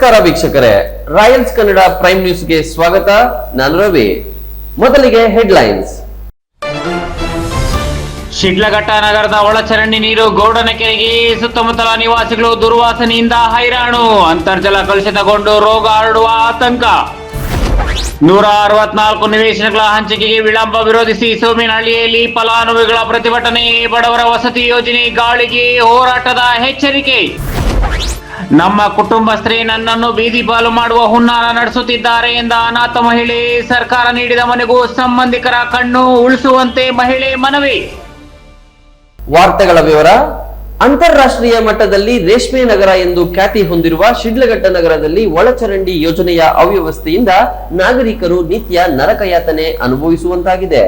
ನಮಸ್ಕಾರ ವೀಕ್ಷಕರೇ. Royals Kannada prime ನ್ಯೂಸ್ಗೆ ಸ್ವಾಗತ. ನಾನು ರವಿ. ಮೊದಲಿಗೆ ಹೆಡ್ಲೈನ್ಸ್ ಶಿಡ್ಲಘಟ್ಟ ನಗರದ ಒಳಚರಂಡಿ ನೀರು ಗೌಡನ ಕೆರೆಗೆ ಸುತ್ತಮುತ್ತಲ ನಿವಾಸಿಗಳು ದುರ್ವಾಸನೆಯಿಂದ ಹೈರಾಣು. ಅಂತರ್ಜಲ ಕಲುಷಿತಗೊಂಡು ರೋಗ ಹರಡುವ ಆತಂಕ. ನೂರ ಅರವತ್ನಾಲ್ಕು ನಿವೇಶನಗಳ ಹಂಚಿಕೆಗೆ ವಿಳಂಬ ವಿರೋಧಿಸಿ ಸೋಮಿನಹಳ್ಳಿಯಲ್ಲಿ ಫಲಾನುಭವಿಗಳ ಪ್ರತಿಭಟನೆ, ಬಡವರ ವಸತಿ ಯೋಜನೆ, ಗಾಳಿಗೆ ಹೋರಾಟದ ಎಚ್ಚರಿಕೆ. ನಮ್ಮ ಕುಟುಂಬಸ್ಥರೇ ನನ್ನನ್ನು ಬೀದಿ ಪಾಲು ಮಾಡುವ ಹುನ್ನಾರ ನಡೆಸುತ್ತಿದ್ದಾರೆ ಎಂದ ಅನಾಥ ಮಹಿಳೆ, ಸರ್ಕಾರ ನೀಡಿದ ಮನೆಗೂ ಸಂಬಂಧಿಕರ ಕಣ್ಣು ಉಳಿಸುವಂತೆ ಮಹಿಳೆ ಮನವಿ. ವಾರ್ತೆಗಳ ವಿವರ, ಅಂತಾರಾಷ್ಟ್ರೀಯ ಮಟ್ಟದಲ್ಲಿ ರೇಷ್ಮೆ ನಗರ ಎಂದು ಖ್ಯಾತಿ ಹೊಂದಿರುವ ಶಿಡ್ಲಘಟ್ಟ ನಗರದಲ್ಲಿ ಒಳಚರಂಡಿ ಯೋಜನೆಯ ಅವ್ಯವಸ್ಥೆಯಿಂದ ನಾಗರಿಕರು ನಿತ್ಯ ನರಕಯಾತನೆ ಅನುಭವಿಸುವಂತಾಗಿದೆ.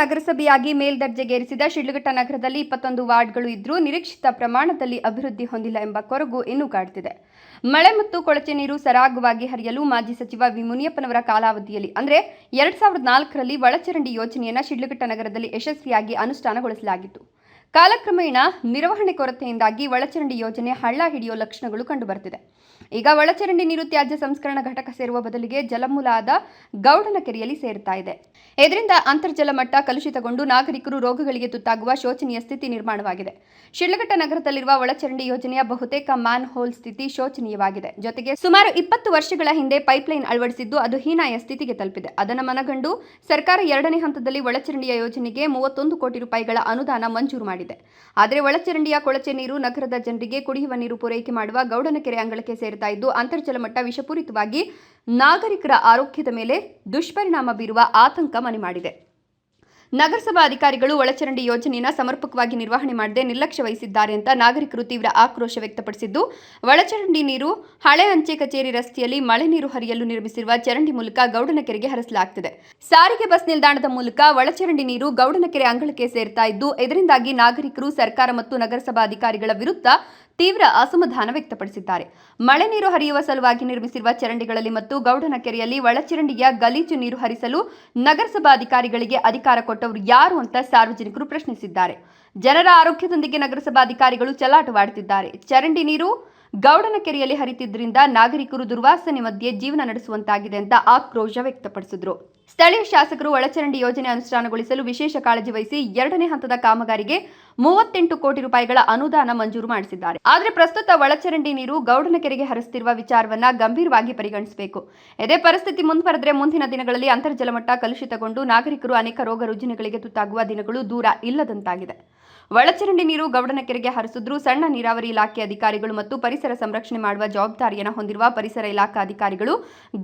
ನಗರಸಭೆಯಾಗಿ ಮೇಲ್ದರ್ಜೆಗೇರಿಸಿದ ಶಿಡ್ಲಘಟ್ಟ ನಗರದಲ್ಲಿ ಇಪ್ಪತ್ತೊಂದು ವಾರ್ಡ್ಗಳು ಇದ್ರೂ ನಿರೀಕ್ಷಿತ ಪ್ರಮಾಣದಲ್ಲಿ ಅಭಿವೃದ್ಧಿ ಹೊಂದಿಲ್ಲ ಎಂಬ ಕೊರಗು ಇನ್ನೂ ಕಾಡ್ತಿದೆ. ಮಳೆ ಮತ್ತು ಕೊಳಚೆ ನೀರು ಸರಾಗವಾಗಿ ಹರಿಯಲು ಮಾಜಿ ಸಚಿವ ವಿ ಮುನಿಯಪ್ಪನವರ ಕಾಲಾವಧಿಯಲ್ಲಿ, ಅಂದರೆ ಎರಡ್ ಸಾವಿರದ ನಾಲ್ಕರಲ್ಲಿ ಒಳಚರಂಡಿ ಯೋಜನೆಯನ್ನು ಶಿಡ್ಲಘಟ್ಟ ನಗರದಲ್ಲಿ ಯಶಸ್ವಿಯಾಗಿ ಅನುಷ್ಠಾನಗೊಳಿಸಲಾಗಿತ್ತು. ಕಾಲಕ್ರಮೇಣ ನಿರ್ವಹಣೆ ಕೊರತೆಯಿಂದಾಗಿ ಒಳಚರಂಡಿ ಯೋಜನೆ ಹಳ್ಳ ಹಿಡಿಯೋ ಲಕ್ಷಣಗಳು ಕಂಡುಬರ್ತಿದೆ. ಈಗ ಒಳಚರಂಡಿ ನೀರು ತ್ಯಾಜ್ಯ ಸಂಸ್ಕರಣಾ ಘಟಕ ಸೇರುವ ಬದಲಿಗೆ ಜಲಮೂಲ ಆದ ಗೌಡನ ಕೆರೆಯಲ್ಲಿ ಸೇರ್ತಾ ಇದೆ. ಇದರಿಂದ ಅಂತರ್ಜಲ ಮಟ್ಟ ಕಲುಷಿತಗೊಂಡು ನಾಗರಿಕರು ರೋಗಗಳಿಗೆ ತುತ್ತಾಗುವ ಶೋಚನೀಯ ಸ್ಥಿತಿ ನಿರ್ಮಾಣವಾಗಿದೆ. ಶಿಡ್ಲಘಟ್ಟ ನಗರದಲ್ಲಿರುವ ಒಳಚರಂಡಿ ಯೋಜನೆಯ ಬಹುತೇಕ ಮ್ಯಾನ್ ಹೋಲ್ ಸ್ಥಿತಿ ಶೋಚನೀಯವಾಗಿದೆ. ಜೊತೆಗೆ ಸುಮಾರು ಇಪ್ಪತ್ತು ವರ್ಷಗಳ ಹಿಂದೆ ಪೈಪ್ಲೈನ್ ಅಳವಡಿಸಿದ್ದು ಅದು ಹೀನಾಯ ಸ್ಥಿತಿಗೆ ತಲುಪಿದೆ. ಅದನ್ನು ಮನಗಂಡು ಸರ್ಕಾರ ಎರಡನೇ ಹಂತದಲ್ಲಿ ಒಳಚರಂಡಿಯ ಯೋಜನೆಗೆ ಮೂವತ್ತೊಂದು ಕೋಟಿ ರೂಪಾಯಿಗಳ ಅನುದಾನ ಮಂಜೂರು ಮಾಡಿದೆ. ಆದರೆ ಒಳಚರಂಡಿಯ ಕೊಳಚೆ ನೀರು ನಗರದ ಜನರಿಗೆ ಕುಡಿಯುವ ನೀರು ಪೂರೈಕೆ ಮಾಡುವ ಗೌಡನಕೆರೆ ಅಂಗಳಕ್ಕೆ ಸೇರ್ತಾ ಇದ್ದು, ಅಂತರ್ಜಲ ಮಟ್ಟ ವಿಷಪೂರಿತವಾಗಿ ನಾಗರಿಕರ ಆರೋಗ್ಯದ ಮೇಲೆ ದುಷ್ಪರಿಣಾಮ ಬೀರುವ ಆತಂಕ ಮನೆ ಮಾಡಿದೆ. ನಗರಸಭಾ ಅಧಿಕಾರಿಗಳು ಒಳಚರಂಡಿ ಯೋಜನೆಯನ್ನು ಸಮರ್ಪಕವಾಗಿ ನಿರ್ವಹಣೆ ಮಾಡದೆ ನಿರ್ಲಕ್ಷ್ಯ ವಹಿಸಿದ್ದಾರೆ ಅಂತ ನಾಗರಿಕರು ತೀವ್ರ ಆಕ್ರೋಶ ವ್ಯಕ್ತಪಡಿಸಿದ್ದು, ಒಳಚರಂಡಿ ನೀರು ಹಳೆ ಅಂಚೆ ಕಚೇರಿ ರಸ್ತೆಯಲ್ಲಿ ಮಳೆ ನೀರು ಹರಿಯಲು ನಿರ್ಮಿಸಿರುವ ಚರಂಡಿ ಮೂಲಕ ಗೌಡನಕೆರೆಗೆ ಹರಿಸಲಾಗುತ್ತಿದೆ ಸಾರಿಗೆ ಬಸ್ ನಿಲ್ದಾಣದ ಮೂಲಕ ಒಳಚರಂಡಿ ನೀರು ಗೌಡನಕೆರೆ ಅಂಗಳಕ್ಕೆ ಸೇರ್ತಾ ಇದ್ದು, ಇದರಿಂದಾಗಿ ನಾಗರಿಕರು ಸರ್ಕಾರ ಮತ್ತು ನಗರಸಭಾ ಅಧಿಕಾರಿಗಳ ವಿರುದ್ಧ ತೀವ್ರ ಅಸಮಾಧಾನ ವ್ಯಕ್ತಪಡಿಸಿದ್ದಾರೆ. ಮಳೆ ನೀರು ಹರಿಯುವ ಸಲುವಾಗಿ ನಿರ್ಮಿಸಿರುವ ಚರಂಡಿಗಳಲ್ಲಿ ಮತ್ತು ಗೌಡನ ಕೆರೆಯಲ್ಲಿ ಒಳಚರಂಡಿಯ ಗಲೀಜು ನೀರು ಹರಿಸಲು ನಗರಸಭಾ ಅಧಿಕಾರಿಗಳಿಗೆ ಅಧಿಕಾರ ಕೊಟ್ಟವರು ಯಾರು ಅಂತ ಸಾರ್ವಜನಿಕರು ಪ್ರಶ್ನಿಸಿದ್ದಾರೆ. ಜನರ ಆರೋಗ್ಯದೊಂದಿಗೆ ನಗರಸಭಾ ಅಧಿಕಾರಿಗಳು ಚೆಲ್ಲಾಟವಾಡುತ್ತಿದ್ದಾರೆ ಚರಂಡಿ ನೀರು ಗೌಡನ ಕೆರೆಯಲ್ಲಿ ಹರಿತಿದ್ದರಿಂದ ನಾಗರಿಕರು ದುರ್ವಾಸನೆ ಮಧ್ಯೆ ಜೀವನ ನಡೆಸುವಂತಾಗಿದೆ ಅಂತ ಆಕ್ರೋಶ ವ್ಯಕ್ತಪಡಿಸಿದ್ರು. ಸ್ಥಳೀಯ ಶಾಸಕರು ಒಳಚರಂಡಿ ಯೋಜನೆ ಅನುಷ್ಠಾನಗೊಳಿಸಲು ವಿಶೇಷ ಕಾಳಜಿ ವಹಿಸಿ ಎರಡನೇ ಹಂತದ ಕಾಮಗಾರಿಗೆ ಮೂವತ್ತೆಂಟು ಕೋಟಿ ರೂಪಾಯಿಗಳ ಅನುದಾನ ಮಂಜೂರು ಮಾಡಿಸಿದ್ದಾರೆ. ಆದರೆ ಪ್ರಸ್ತುತ ಒಳಚರಂಡಿ ನೀರು ಗೌಡನ ಕೆರೆಗೆ ಹರಿಸುತ್ತಿರುವ ವಿಚಾರವನ್ನ ಗಂಭೀರವಾಗಿ ಪರಿಗಣಿಸಬೇಕು. ಇದೇ ಪರಿಸ್ಥಿತಿ ಮುಂದುವರೆದ್ರೆ ಮುಂದಿನ ದಿನಗಳಲ್ಲಿ ಅಂತರ್ಜಲ ಮಟ್ಟ ಕಲುಷಿತಗೊಂಡು ನಾಗರಿಕರು ಅನೇಕ ರೋಗ ರುಜಿನಗಳಿಗೆ ತುತ್ತಾಗುವ ದಿನಗಳು ದೂರ ಇಲ್ಲದಂತಾಗಿದೆ. ಒಳಚರಂಡಿ ನೀರು ಗೌಡನ ಕೆರೆಗೆ ಹರಿಸಿದ್ರೂ. ಸಣ್ಣ ನೀರಾವರಿ ಇಲಾಖೆ ಅಧಿಕಾರಿಗಳು ಮತ್ತು ಪರಿಸರ ಸಂರಕ್ಷಣೆ ಮಾಡುವ ಜವಾಬ್ದಾರಿಯನ್ನು ಹೊಂದಿರುವ ಪರಿಸರ ಇಲಾಖಾ ಅಧಿಕಾರಿಗಳು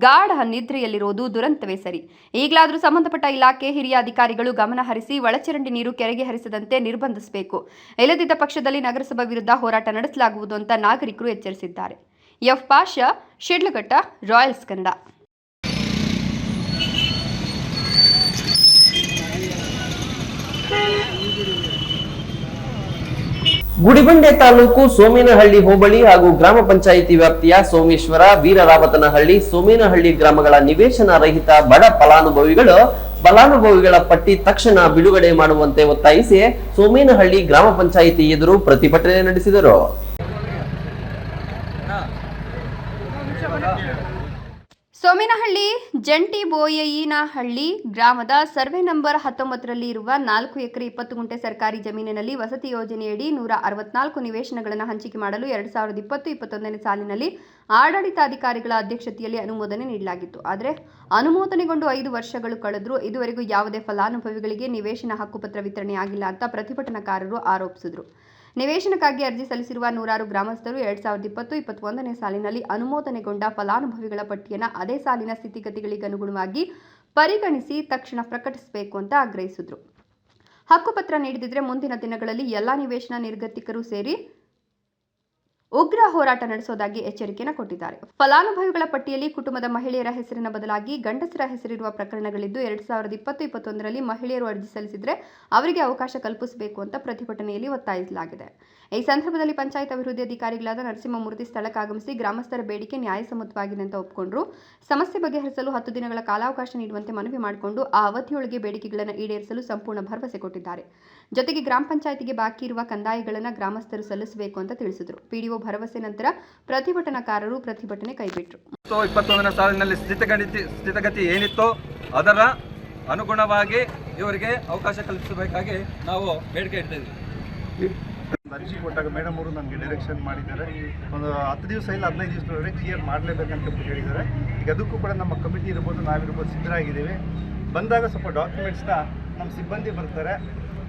ಗಾಢ ನಿದ್ರೆಯಲ್ಲಿರುವುದು ದುರಂತವೇ ಸರಿ. ಈಗಲಾದರೂ ಸಂಬಂಧಪಟ್ಟ ಇಲಾಖೆ ಹಿರಿಯ ಅಧಿಕಾರಿಗಳು ಗಮನ ಹರಿಸಿ ಒಳಚರಂಡಿ ನೀರು ಕೆರೆಗೆ ಹರಿಸದಂತೆ ನಿರ್ಬಂಧಿಸಬೇಕು. ಇಲ್ಲದಿದ್ದ ಪಕ್ಷದಲ್ಲಿ ನಗರಸಭಾ ವಿರುದ್ಧ ಹೋರಾಟ ನಡೆಸಲಾಗುವುದು ಅಂತ ನಾಗರಿಕರು ಎಚ್ಚರಿಸಿದ್ದಾರೆ. ಎಫ್. ಪಾಷಾ, ಶಿಡ್ಲಘಟ್ಟ, ರಾಯಲ್ಸ್ ಕನ್ನಡ. ಗುಡಿಬಂಡೆ ತಾಲೂಕು ಸೋಮೇನಹಳ್ಳಿ ಹೋಬಳಿ ಹಾಗೂ ಗ್ರಾಮ ಪಂಚಾಯಿತಿ ವ್ಯಾಪ್ತಿಯ ಸೋಮೇಶ್ವರ ವೀರರಾವತನಹಳ್ಳಿ ಸೋಮೇನಹಳ್ಳಿ ಗ್ರಾಮಗಳ ನಿವೇಶನ ರಹಿತ ಬಡ ಫಲಾನುಭವಿಗಳು ಫಲಾನುಭವಿಗಳ ಪಟ್ಟಿ ತಕ್ಷಣ ಬಿಡುಗಡೆ ಮಾಡುವಂತೆ ಒತ್ತಾಯಿಸಿ ಸೋಮೇನಹಳ್ಳಿ ಗ್ರಾಮ ಪಂಚಾಯಿತಿ ಎದುರು ಪ್ರತಿಭಟನೆ ನಡೆಸಿದರು. ಸೋಮೇನಹಳ್ಳಿ ಜಂಟಿ ಬೋಯಯ್ಯನಹಳ್ಳಿ ಗ್ರಾಮದ ಸರ್ವೆ ನಂಬರ್ ಹತ್ತೊಂಬತ್ತರಲ್ಲಿ ಇರುವ ನಾಲ್ಕು ಎಕರೆ ಇಪ್ಪತ್ತು ಗುಂಟೆ ಸರ್ಕಾರಿ ಜಮೀನಿನಲ್ಲಿ ವಸತಿ ಯೋಜನೆಯಡಿ ನೂರ ಅರವತ್ನಾಲ್ಕು ನಿವೇಶನಗಳನ್ನು ಹಂಚಿಕೆ ಮಾಡಲು ಎರಡು ಸಾವಿರದ ಇಪ್ಪತ್ತು ಇಪ್ಪತ್ತೊಂದನೇ ಸಾಲಿನಲ್ಲಿ ಆಡಳಿತಾಧಿಕಾರಿಗಳ ಅಧ್ಯಕ್ಷತೆಯಲ್ಲಿ ಅನುಮೋದನೆ ನೀಡಲಾಗಿತ್ತು. ಆದರೆ ಅನುಮೋದನೆಗೊಂಡು ಐದು ವರ್ಷಗಳು ಕಳೆದರೂ ಇದುವರೆಗೂ ಯಾವುದೇ ಫಲಾನುಭವಿಗಳಿಗೆ ನಿವೇಶನ ಹಕ್ಕುಪತ್ರ ವಿತರಣೆಯಾಗಿಲ್ಲ ಅಂತ ಪ್ರತಿಭಟನಾಕಾರರು ಆರೋಪಿಸಿದರು. ನಿವೇಶನಕ್ಕಾಗಿ ಅರ್ಜಿ ಸಲ್ಲಿಸಿರುವ ನೂರಾರು ಗ್ರಾಮಸ್ಥರು ಎರಡ್ ಸಾವಿರದ ಇಪ್ಪತ್ತು, ಇಪ್ಪತ್ತೊಂದನೇ ಸಾಲಿನಲ್ಲಿ ಅನುಮೋದನೆಗೊಂಡ ಫಲಾನುಭವಿಗಳ ಪಟ್ಟಿಯನ್ನು ಅದೇ ಸಾಲಿನ ಸ್ಥಿತಿಗತಿಗಳಿಗೆ ಅನುಗುಣವಾಗಿ ಪರಿಗಣಿಸಿ ತಕ್ಷಣ ಪ್ರಕಟಿಸಬೇಕು ಅಂತ ಆಗ್ರಹಿಸಿದ್ರು. ಹಕ್ಕುಪತ್ರ ನೀಡದಿದ್ರೆ ಮುಂದಿನ ದಿನಗಳಲ್ಲಿ ಎಲ್ಲಾ ನಿವೇಶನ ನಿರ್ಗತಿಕರು ಸೇರಿ ಉಗ್ರ ಹೋರಾಟ ನಡೆಸೋದಾಗಿ ಎಚ್ಚರಿಕೆಯನ್ನು ಕೊಟ್ಟಿದ್ದಾರೆ. ಫಲಾನುಭವಿಗಳ ಪಟ್ಟಿಯಲ್ಲಿ ಕುಟುಂಬದ ಮಹಿಳೆಯರ ಹೆಸರಿನ ಬದಲಾಗಿ ಗಂಡಸರ ಹೆಸರಿರುವ ಪ್ರಕರಣಗಳಿದ್ದು, ಎರಡ್ ಸಾವಿರದ ಇಪ್ಪತ್ತು ಇಪ್ಪತ್ತೊಂದರಲ್ಲಿ ಮಹಿಳೆಯರು ಅರ್ಜಿ ಸಲ್ಲಿಸಿದ್ರೆ ಅವರಿಗೆ ಅವಕಾಶ ಕಲ್ಪಿಸಬೇಕು ಅಂತ ಪ್ರತಿಭಟನೆಯಲ್ಲಿ ಒತ್ತಾಯಿಸಲಾಗಿದೆ. ಈ ಸಂದರ್ಭದಲ್ಲಿ ಪಂಚಾಯತ್ ಅಭಿವೃದ್ಧಿ ಅಧಿಕಾರಿಗಳಾದ ನರಸಿಂಹಮೂರ್ತಿ ಸ್ಥಳಕ್ಕೆ ಆಗಮಿಸಿ ಗ್ರಾಮಸ್ಥರ ಬೇಡಿಕೆ ನ್ಯಾಯಸಮ್ಮತವಾಗಿದೆ ಅಂತ ಒಪ್ಪಿಕೊಂಡ್ರು ಸಮಸ್ಯೆ ಬಗೆಹರಿಸಲು ಹತ್ತು ದಿನಗಳ ಕಾಲಾವಕಾಶ ನೀಡುವಂತೆ ಮನವಿ ಮಾಡಿಕೊಂಡು ಆ ಅವಧಿಯೊಳಗೆ ಬೇಡಿಕೆಗಳನ್ನು ಈಡೇರಿಸಲು ಸಂಪೂರ್ಣ ಭರವಸೆ ಕೊಟ್ಟಿದ್ದಾರೆ. ಜೊತೆಗೆ ಗ್ರಾಮ ಪಂಚಾಯತಿಗೆ ಬಾಕಿ ಇರುವ ಕಂದಾಯಗಳನ್ನು ಗ್ರಾಮಸ್ಥರು ಸಲ್ಲಿಸಬೇಕು ಅಂತ ತಿಳಿಸಿದರು. ಪಿಡಿಒ ಭರವಸೆ ನಂತರ ಪ್ರತಿಭಟನಾಕಾರರು ಪ್ರತಿಭಟನೆ ಕೈಬಿಟ್ರು. ಸಾಲಿನಲ್ಲಿ ಸ್ಥಿತಿಗತಿ ಏನಿತ್ತೋ ಅದರ ಅನುಗುಣವಾಗಿ ಇವರಿಗೆ ಅವಕಾಶ ಕಲ್ಪಿಸಬೇಕಾಗಿ ನಾವು ಬೇಡಿಕೆ ಒಂದು ಅರ್ಜಿ ಕೊಟ್ಟಾಗ ಮೇಡಮ್ ಅವರು ನನಗೆ ಡೈರೆಕ್ಷನ್ ಮಾಡಿದ್ದಾರೆ. ಒಂದು ಹತ್ತು ದಿವಸ ಇಲ್ಲ ಹದಿನೈದು ದಿವಸದವರೆಗೆ ಕ್ಲಿಯರ್ ಮಾಡಲೇಬೇಕಂತ ಹೇಳಿದ್ದಾರೆ. ಈಗ ಅದಕ್ಕೂ ಕೂಡ ನಮ್ಮ ಕಮಿಟಿ ಇರ್ಬೋದು ನಾವಿರ್ಬೋದು ಸಿದ್ಧರಾಗಿದ್ದೀವಿ. ಬಂದಾಗ ಸ್ವಲ್ಪ ಡಾಕ್ಯುಮೆಂಟ್ಸ್ನ ನಮ್ಮ ಸಿಬ್ಬಂದಿ ಬರ್ತಾರೆ.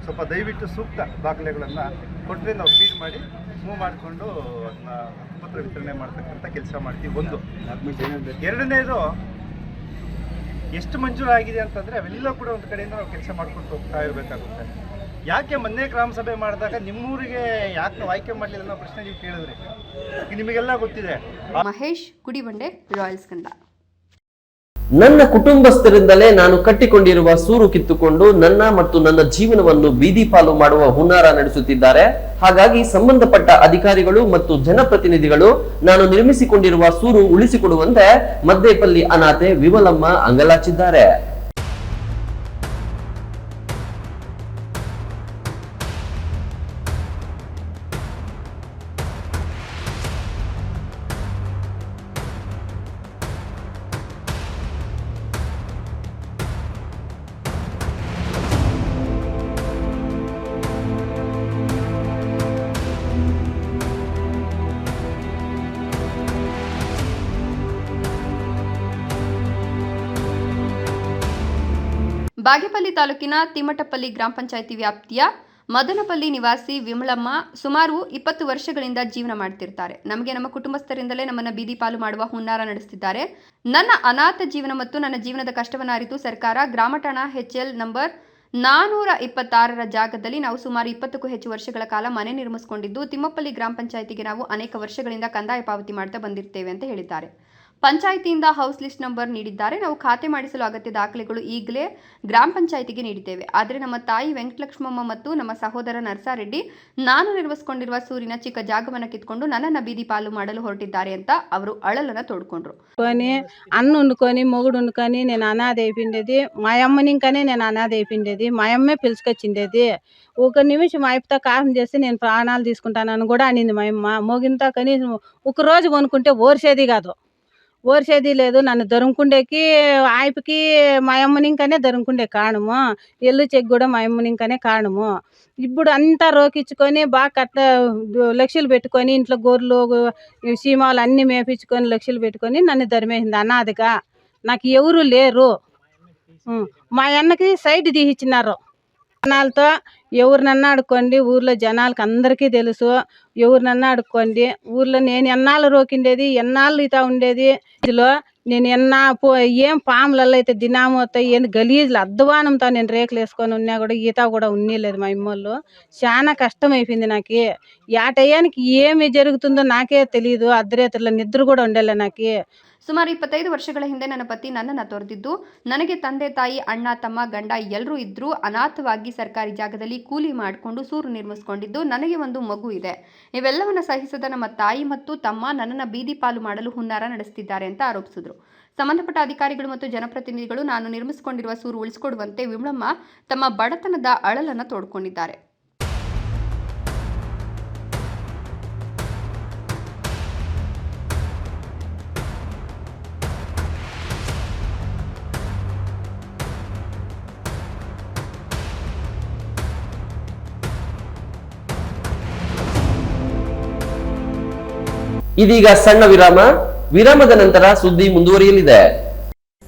ಸ್ವಲ್ಪ ದಯವಿಟ್ಟು ಸೂಕ್ತ ದಾಖಲೆಗಳನ್ನು ಕೊಟ್ಟರೆ ನಾವು ಫೀಡ್ ಮಾಡಿ ಮೂವ್ ಮಾಡಿಕೊಂಡು ಅದನ್ನ ಹಕ್ಕುಪತ್ರ ವಿತರಣೆ ಮಾಡ್ತಕ್ಕಂಥ ಕೆಲಸ ಮಾಡ್ತೀವಿ ಒಂದು. ಎರಡನೇದು ಎಷ್ಟು ಮಂಜೂರಾಗಿದೆ ಅಂತಂದರೆ ಅವೆಲ್ಲ ಕೂಡ ಒಂದು ಕಡೆಯಿಂದ ನಾವು ಕೆಲಸ ಮಾಡ್ಕೊಂಡು ಹೋಗ್ತಾ ಇರಬೇಕಾಗುತ್ತೆ. ಯಾಕೆ ಮೊನ್ನೆ ಗ್ರಾಮ ಸಭೆ ಮಾಡಿದಾಗ ನಿಮ್ಮೂರಿಗೆ ಯಾಕೆ ನಾವು ಆಯ್ಕೆ ಮಾಡಲಿಲ್ಲ ಅನ್ನೋ ಪ್ರಶ್ನೆ ನೀವು ಕೇಳಿದ್ರಿ? ನಿಮಗೆಲ್ಲ ಗೊತ್ತಿದೆ. ಮಹೇಶ್ ಕುಡಿಬಂಡೆ ರಾಯಲ್ಸ್ ಕಂಡ ನನ್ನ ಕುಟುಂಬಸ್ಥರಿಂದಲೇ ನಾನು ಕಟ್ಟಿಕೊಂಡಿರುವ ಸೂರು ಕಿತ್ತುಕೊಂಡು ನನ್ನ ಮತ್ತು ನನ್ನ ಜೀವನವನ್ನು ಬೀದಿ ಪಾಲು ಮಾಡುವ ಹುನ್ನಾರ ನಡೆಸುತ್ತಿದ್ದಾರೆ. ಹಾಗಾಗಿ ಸಂಬಂಧಪಟ್ಟ ಅಧಿಕಾರಿಗಳು ಮತ್ತು ಜನಪ್ರತಿನಿಧಿಗಳು ನಾನು ನಿರ್ಮಿಸಿಕೊಂಡಿರುವ ಸೂರು ಉಳಿಸಿಕೊಡುವಂತೆ ಮದ್ದೇಪಲ್ಲಿ ಅನಾಥೆ ವಿಮಲಮ್ಮ ಅಂಗಲಾಚಿದ್ದಾರೆ. ಬಾಗೇಪಲ್ಲಿ ತಾಲೂಕಿನ ತಿಮಟಪಲ್ಲಿ ಗ್ರಾಮ ಪಂಚಾಯಿತಿ ವ್ಯಾಪ್ತಿಯ ಮದನಪಲ್ಲಿ ನಿವಾಸಿ ವಿಮಳಮ್ಮ ಸುಮಾರು ಇಪ್ಪತ್ತು ವರ್ಷಗಳಿಂದ ಜೀವನ ಮಾಡ್ತಿರ್ತಾರೆ. ನಮಗೆ ನಮ್ಮ ಕುಟುಂಬಸ್ಥರಿಂದಲೇ ನಮ್ಮನ್ನು ಬೀದಿ ಪಾಲು ಮಾಡುವ ಹುನ್ನಾರ ನಡೆಸ್ತಿದ್ದಾರೆ. ನನ್ನ ಅನಾಥ ಜೀವನ ಮತ್ತು ನನ್ನ ಜೀವನದ ಕಷ್ಟವನ್ನು ಅರಿತು ಸರ್ಕಾರ ಗ್ರಾಮ ಠಾಣಾ ಎಲ್ ನಂಬರ್ ನಾನೂರ ಇಪ್ಪತ್ತಾರರ ಜಾಗದಲ್ಲಿ ನಾವು ಸುಮಾರು ಇಪ್ಪತ್ತಕ್ಕೂ ಹೆಚ್ಚು ವರ್ಷಗಳ ಕಾಲ ಮನೆ ನಿರ್ಮಿಸಿಕೊಂಡಿದ್ದು, ತಿಮ್ಮಪ್ಪಲ್ಲಿ ಗ್ರಾಮ ಪಂಚಾಯಿತಿಗೆ ನಾವು ಅನೇಕ ವರ್ಷಗಳಿಂದ ಕಂದಾಯ ಪಾವತಿ ಮಾಡ್ತಾ ಬಂದಿರ್ತೇವೆ ಅಂತ ಹೇಳಿದ್ದಾರೆ. ಪಂಚಾಯಿತಿಯಿಂದ ಹೌಸ್ ಲಿಸ್ಟ್ ನಂಬರ್ ನೀಡಿದ್ದಾರೆ. ನಾವು ಖಾತೆ ಮಾಡಿಸಲು ಅಗತ್ಯ ದಾಖಲೆಗಳು ಈಗಲೇ ಗ್ರಾಮ ಪಂಚಾಯಿತಿಗೆ ನೀಡಿದ್ದೇವೆ. ಆದರೆ ನಮ್ಮ ತಾಯಿ ವೆಂಕಟಲಕ್ಷ್ಮಮ್ಮ ಮತ್ತು ನಮ್ಮ ಸಹೋದರ ನರಸಾರೆಡ್ಡಿ ನಾನು ನಿರ್ವಹಿಸಿಕೊಂಡಿರುವ ಸೂರಿನ ಚಿಕ್ಕ ಜಾಗವನ್ನು ಕಿತ್ಕೊಂಡು ನನ್ನನ್ನು ಬೀದಿ ಪಾಲು ಮಾಡಲು ಹೊರಟಿದ್ದಾರೆ ಅಂತ ಅವರು ಅಳಲನ್ನ ತೋಡ್ಕೊಂಡ್ರು. ಕೊನೆ ಅನ್ನು ಉಂಡ್ಕೊನಿ మొగుడు ಉಂಡ್ಕೊನಿ ನೀನು ಅನಾದೇ ಪಿಂಡದಿ మా అమ్మని ఇంకానే నేను అనాథ అయిపోయిండేది మా అమ్మే పిలుచుకొచ్చిండేది ఒక నిమిషం మా కారం చేస్తే నేను ప్రాణాలు తీసుకుంటానని కూడా అనింది మా అమ్మ మోగింతా కనీసం ఒక రోజు కొనుక్కుంటే ఓర్చేది కాదు ఓర్చేది లేదు. నన్ను దొరుకుండేకి ఆయపకి మా ఇంకానే దొరుకుండే కాణము ఎల్లు చెక్ కూడా మా అమ్మని ఇంకానే ఇప్పుడు అంతా రోకించుకొని బాగా కట్ట లక్షలు పెట్టుకొని ఇంట్లో గొర్రెలు సీమాలు అన్నీ మేపించుకొని లక్షలు పెట్టుకొని నన్ను ధరిమేసింది అన్నాదిగా నాకు ఎవరు లేరు. మా అన్నకి సైడ్ తీసిచ్చినారు. జనాలతో ఎవరినన్నా అడుక్కోండి ఊర్లో జనాలకి అందరికీ తెలుసు. ఎవరినన్నా అడుక్కోండి ఊర్లో నేను ఎన్నాళ్ళు రోకిండేది ఎన్నాళ్ళు ఇతా ఉండేది. ఇదిలో నేను ఎన్నా పో ఏం పాములలో అయితే దినాము వస్తాయి ఏంది గలీజులు అద్దవానంతో నేను రేకులు వేసుకొని ఉన్నా కూడా ఈత కూడా ఉండలేదు మా ఇమ్మోళ్ళు. చాలా కష్టం అయిపోయింది నాకు. ఆ టయానికి ఏమి జరుగుతుందో నాకే తెలియదు అర్ధరాత్రిలో నిద్ర కూడా ఉండలే నాకు. ಸುಮಾರು ಇಪ್ಪತ್ತೈದು ವರ್ಷಗಳ ಹಿಂದೆ ನನ್ನ ಪತಿ ನನ್ನನ್ನು ತೊರೆದಿದ್ದು, ನನಗೆ ತಂದೆ ತಾಯಿ, ಅಣ್ಣ, ತಮ್ಮ, ಗಂಡ ಎಲ್ಲರೂ ಇದ್ರೂ ಅನಾಥವಾಗಿ ಸರ್ಕಾರಿ ಜಾಗದಲ್ಲಿ ಕೂಲಿ ಮಾಡಿಕೊಂಡು ಸೂರು ನಿರ್ಮಿಸಿಕೊಂಡಿದ್ದು ನನಗೆ ಒಂದು ಮಗು ಇದೆ. ಇವೆಲ್ಲವನ್ನು ಸಹಿಸದ ನಮ್ಮ ತಾಯಿ ಮತ್ತು ತಮ್ಮ ನನ್ನನ್ನು ಬೀದಿ ಪಾಲು ಮಾಡಲು ಹುನ್ನಾರ ನಡೆಸುತ್ತಿದ್ದಾರೆ ಅಂತ ಆರೋಪಿಸಿದರು. ಸಂಬಂಧಪಟ್ಟ ಅಧಿಕಾರಿಗಳು ಮತ್ತು ಜನಪ್ರತಿನಿಧಿಗಳು ನಾನು ನಿರ್ಮಿಸಿಕೊಂಡಿರುವ ಸೂರು ಉಳಿಸಿಕೊಡುವಂತೆ ವಿಮಳಮ್ಮ ತಮ್ಮ ಬಡತನದ ಅಳಲನ್ನು ತೋಡ್ಕೊಂಡಿದ್ದಾರೆ. ಇದೀಗ ಸಣ್ಣ ವಿರಾಮ. ವಿರಾಮದ ನಂತರ ಸುದ್ದಿ ಮುಂದುವರಿಯಲಿದೆ.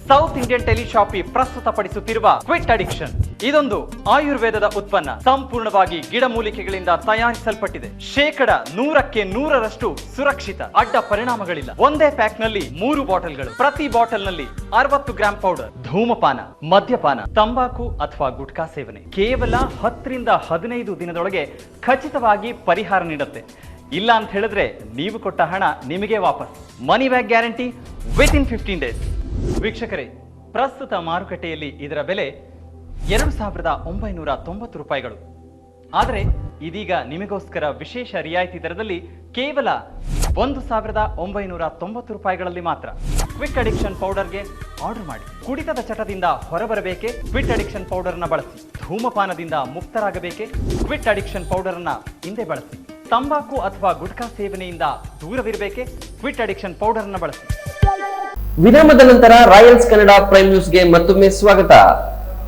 ಸೌತ್ ಇಂಡಿಯನ್ ಟೆಲಿಶಾಪಿ ಪ್ರಸ್ತುತಪಡಿಸುತ್ತಿರುವ ಕ್ವಿಟ್ ಅಡಿಕ್ಷನ್ ಇದೊಂದು ಆಯುರ್ವೇದದ ಉತ್ಪನ್ನ. ಸಂಪೂರ್ಣವಾಗಿ ಗಿಡಮೂಲಿಕೆಗಳಿಂದ ತಯಾರಿಸಲ್ಪಟ್ಟಿದೆ. ಶೇಕಡ ನೂರಕ್ಕೆ ನೂರರಷ್ಟು ಸುರಕ್ಷಿತ, ಅಡ್ಡ ಪರಿಣಾಮಗಳಿಲ್ಲ. ಒಂದೇ ಪ್ಯಾಕ್ನಲ್ಲಿ ಮೂರು ಬಾಟಲ್ಗಳು. ಪ್ರತಿ ಬಾಟಲ್ನಲ್ಲಿ ಅರವತ್ತು ಗ್ರಾಂ ಪೌಡರ್. ಧೂಮಪಾನ, ಮದ್ಯಪಾನ, ತಂಬಾಕು ಅಥವಾ ಗುಟ್ಕಾ ಸೇವನೆ. ಕೇವಲ ಹತ್ತರಿಂದ ಹದಿನೈದು ದಿನದೊಳಗೆ ಖಚಿತವಾಗಿ ಪರಿಹಾರ ನೀಡುತ್ತೆ. ಇಲ್ಲ ಅಂತ ಹೇಳಿದ್ರೆ ನೀವು ಕೊಟ್ಟ ಹಣ ನಿಮಗೆ ವಾಪಸ್. Money back guarantee within fifteen days ವೀಕ್ಷಕರೇ, ಪ್ರಸ್ತುತ ಮಾರುಕಟ್ಟೆಯಲ್ಲಿ ಇದರ ಬೆಲೆ ಎರಡು ಸಾವಿರದ ಒಂಬೈನೂರ ತೊಂಬತ್ತು ರೂಪಾಯಿಗಳು. ಆದರೆ ಇದೀಗ ನಿಮಗೋಸ್ಕರ ವಿಶೇಷ ರಿಯಾಯಿತಿ ದರದಲ್ಲಿ ಕೇವಲ ಒಂದು ಸಾವಿರದ ಒಂಬೈನೂರ ತೊಂಬತ್ತು ರೂಪಾಯಿಗಳಲ್ಲಿ ಮಾತ್ರ. ಕ್ವಿಕ್ ಅಡಿಕ್ಷನ್ ಪೌಡರ್ಗೆ ಆರ್ಡರ್ ಮಾಡಿ. ಕುಡಿತದ ಚಟದಿಂದ ಹೊರಬರಬೇಕೆ? ಕ್ವಿಟ್ ಅಡಿಕ್ಷನ್ ಪೌಡರ್ನ ಬಳಸಿ. ಧೂಮಪಾನದಿಂದ ಮುಕ್ತರಾಗಬೇಕೆ? ಕ್ವಿಟ್ ಅಡಿಕ್ಷನ್ ಪೌಡರ್ನ ಹಿಂದೆ ಬಳಸಿ. ತಂಬಾಕು ಅಥವಾ ಗುಟ್ಕಾ ಸೇವನೆಯಿಂದ ದೂರವಿರಬೇಕೆ? ಕ್ವಿಟ್ ಅಡಿಕ್ಷನ್ ಪೌಡರ್ ಬಳಸಿ. ವಿರಾಮದ ನಂತರ ರಾಯಲ್ಸ್ ಕನ್ನಡ ಪ್ರೈಮ್ ನ್ಯೂಸ್ಗೆ ಮತ್ತೊಮ್ಮೆ ಸ್ವಾಗತ.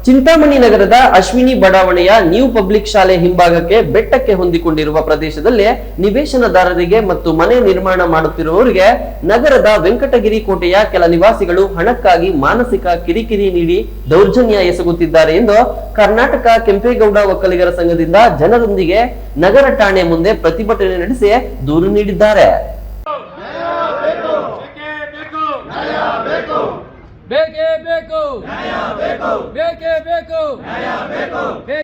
ಚಿಂತಾಮಣಿ ನಗರದ ಅಶ್ವಿನಿ ಬಡಾವಣೆಯ ನ್ಯೂ ಪಬ್ಲಿಕ್ ಶಾಲೆ ಹಿಂಭಾಗಕ್ಕೆ ಬೆಟ್ಟಕ್ಕೆ ಹೊಂದಿಕೊಂಡಿರುವ ಪ್ರದೇಶದಲ್ಲಿ ನಿವೇಶನದಾರರಿಗೆ ಮತ್ತು ಮನೆ ನಿರ್ಮಾಣ ಮಾಡುತ್ತಿರುವವರಿಗೆ ನಗರದ ವೆಂಕಟಗಿರಿ ಕೋಟೆಯ ಕೆಲ ನಿವಾಸಿಗಳು ಹಣಕ್ಕಾಗಿ ಮಾನಸಿಕ ಕಿರಿಕಿರಿ ನೀಡಿ ದೌರ್ಜನ್ಯ ಎಸಗುತ್ತಿದ್ದಾರೆ ಎಂದು ಕರ್ನಾಟಕ ಕೆಂಪೇಗೌಡ ಒಕ್ಕಲಿಗರ ಸಂಘದಿಂದ ಜನರೊಂದಿಗೆ ನಗರ ಠಾಣೆ ಮುಂದೆ ಪ್ರತಿಭಟನೆ ನಡೆಸಿ ದೂರು ನೀಡಿದ್ದಾರೆ.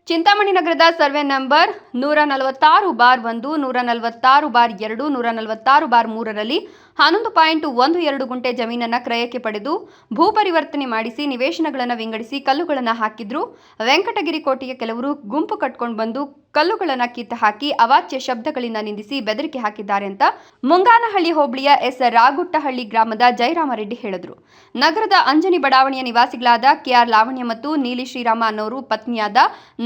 ಚಿಂತಾಮಣಿ ನಗರದ ಸರ್ವೆ ನಂಬರ್ ನೂರ ನಲವತ್ತಾರು ಬಾರ್ ಒಂದು, ನೂರ ನಲವತ್ತಾರು ಬಾರ್ ಎರಡು, ನೂರ ನಲವತ್ತಾರು ಬಾರ್ ಮೂರರಲ್ಲಿ ಹನ್ನೊಂದು ಪಾಯಿಂಟ್ ಒಂದು ಎರಡು ಗುಂಟೆ ಜಮೀನನ್ನ ಕ್ರಯಕ್ಕೆ ಪಡೆದು ಭೂ ಪರಿವರ್ತನೆ ಮಾಡಿಸಿ ನಿವೇಶನಗಳನ್ನು ವಿಂಗಡಿಸಿ ಕಲ್ಲುಗಳನ್ನು ಹಾಕಿದ್ರು. ವೆಂಕಟಗಿರಿ ಕೋಟೆಯ ಕೆಲವರು ಗುಂಪು ಕಟ್ಕೊಂಡು ಬಂದು ಕಲ್ಲುಗಳನ್ನು ಕಿತ್ತು ಹಾಕಿ ಅವಾಚ್ಯ ಶಬ್ದಗಳಿಂದ ನಿಂದಿಸಿ ಬೆದರಿಕೆ ಹಾಕಿದ್ದಾರೆ ಅಂತ ಮುಂಗಾನಹಳ್ಳಿ ಹೋಬಳಿಯ ಎಸ್ ರಾಗುಟ್ಟಹಳ್ಳಿ ಗ್ರಾಮದ ಜಯರಾಮರೆಡ್ಡಿ ಹೇಳಿದ್ರು. ನಗರದ ಅಂಜನಿ ಬಡಾವಣೆಯ ನಿವಾಸಿಗಳಾದ ಕೆಆರ್ ಲಾವಣ್ಯ ಮತ್ತು ನೀಲಿ ಶ್ರೀರಾಮ ಅನ್ನೋರು ಪತ್ನಿಯಾದ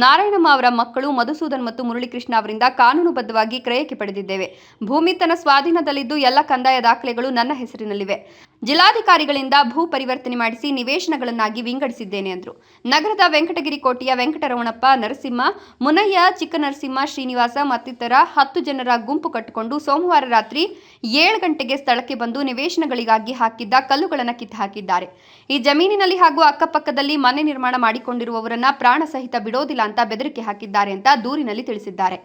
ನಾರಾಯಣಮ್ಮ ಅವರ ಮಕ್ಕಳು ಮಧುಸೂದನ್ ಮತ್ತು ಮುರಳಿಕೃಷ್ಣ ಅವರಿಂದ ಕಾನೂನುಬದ್ಧವಾಗಿ ಕ್ರಯಕ್ಕೆ ಪಡೆದಿದ್ದೇವೆ. ಭೂಮಿ ತನ್ನ ಸ್ವಾಧೀನದಲ್ಲಿದ್ದು ಎಲ್ಲ ಕಂದಾಯ ದಾಖಲೆಗಳು ನನ್ನ ಹೆಸರಿನಲ್ಲಿವೆ. ಜಿಲ್ಲಾಧಿಕಾರಿಗಳಿಂದ ಭೂ ಪರಿವರ್ತನೆ ಮಾಡಿಸಿ ನಿವೇಶನಗಳನ್ನಾಗಿ ವಿಂಗಡಿಸಿದ್ದೇನೆ ಎಂದರು ನಗರದ ವೆಂಕಟಗಿರಿ ಕೋಟೆಯ ವೆಂಕಟರಮಣಪ್ಪ, ನರಸಿಂಹ, ಮುನಯ್ಯ, ಚಿಕ್ಕನರಸಿಂಹ, ಶ್ರೀನಿವಾಸ ಮತ್ತಿತರ ಹತ್ತು ಜನರ ಗುಂಪು ಕಟ್ಟಿಕೊಂಡು ಸೋಮವಾರ ರಾತ್ರಿ ಏಳು ಗಂಟೆಗೆ ಸ್ಥಳಕ್ಕೆ ಬಂದು ನಿವೇಶನಗಳಿಗಾಗಿ ಹಾಕಿದ್ದ ಕಲ್ಲುಗಳನ್ನು ಕಿತ್ತು ಹಾಕಿದ್ದಾರೆ ಈ ಜಮೀನಿನಲ್ಲಿ ಹಾಗೂ ಅಕ್ಕಪಕ್ಕದಲ್ಲಿ ಮನೆ ನಿರ್ಮಾಣ ಮಾಡಿಕೊಂಡಿರುವವರನ್ನ ಪ್ರಾಣ ಸಹಿತ ಬಿಡೋದಿಲ್ಲ ಅಂತ ಬೆದರಿಕೆ ಹಾಕಿದ್ದಾರೆ ಅಂತ ದೂರಿನಲ್ಲಿ ತಿಳಿಸಿದ್ದಾರೆ.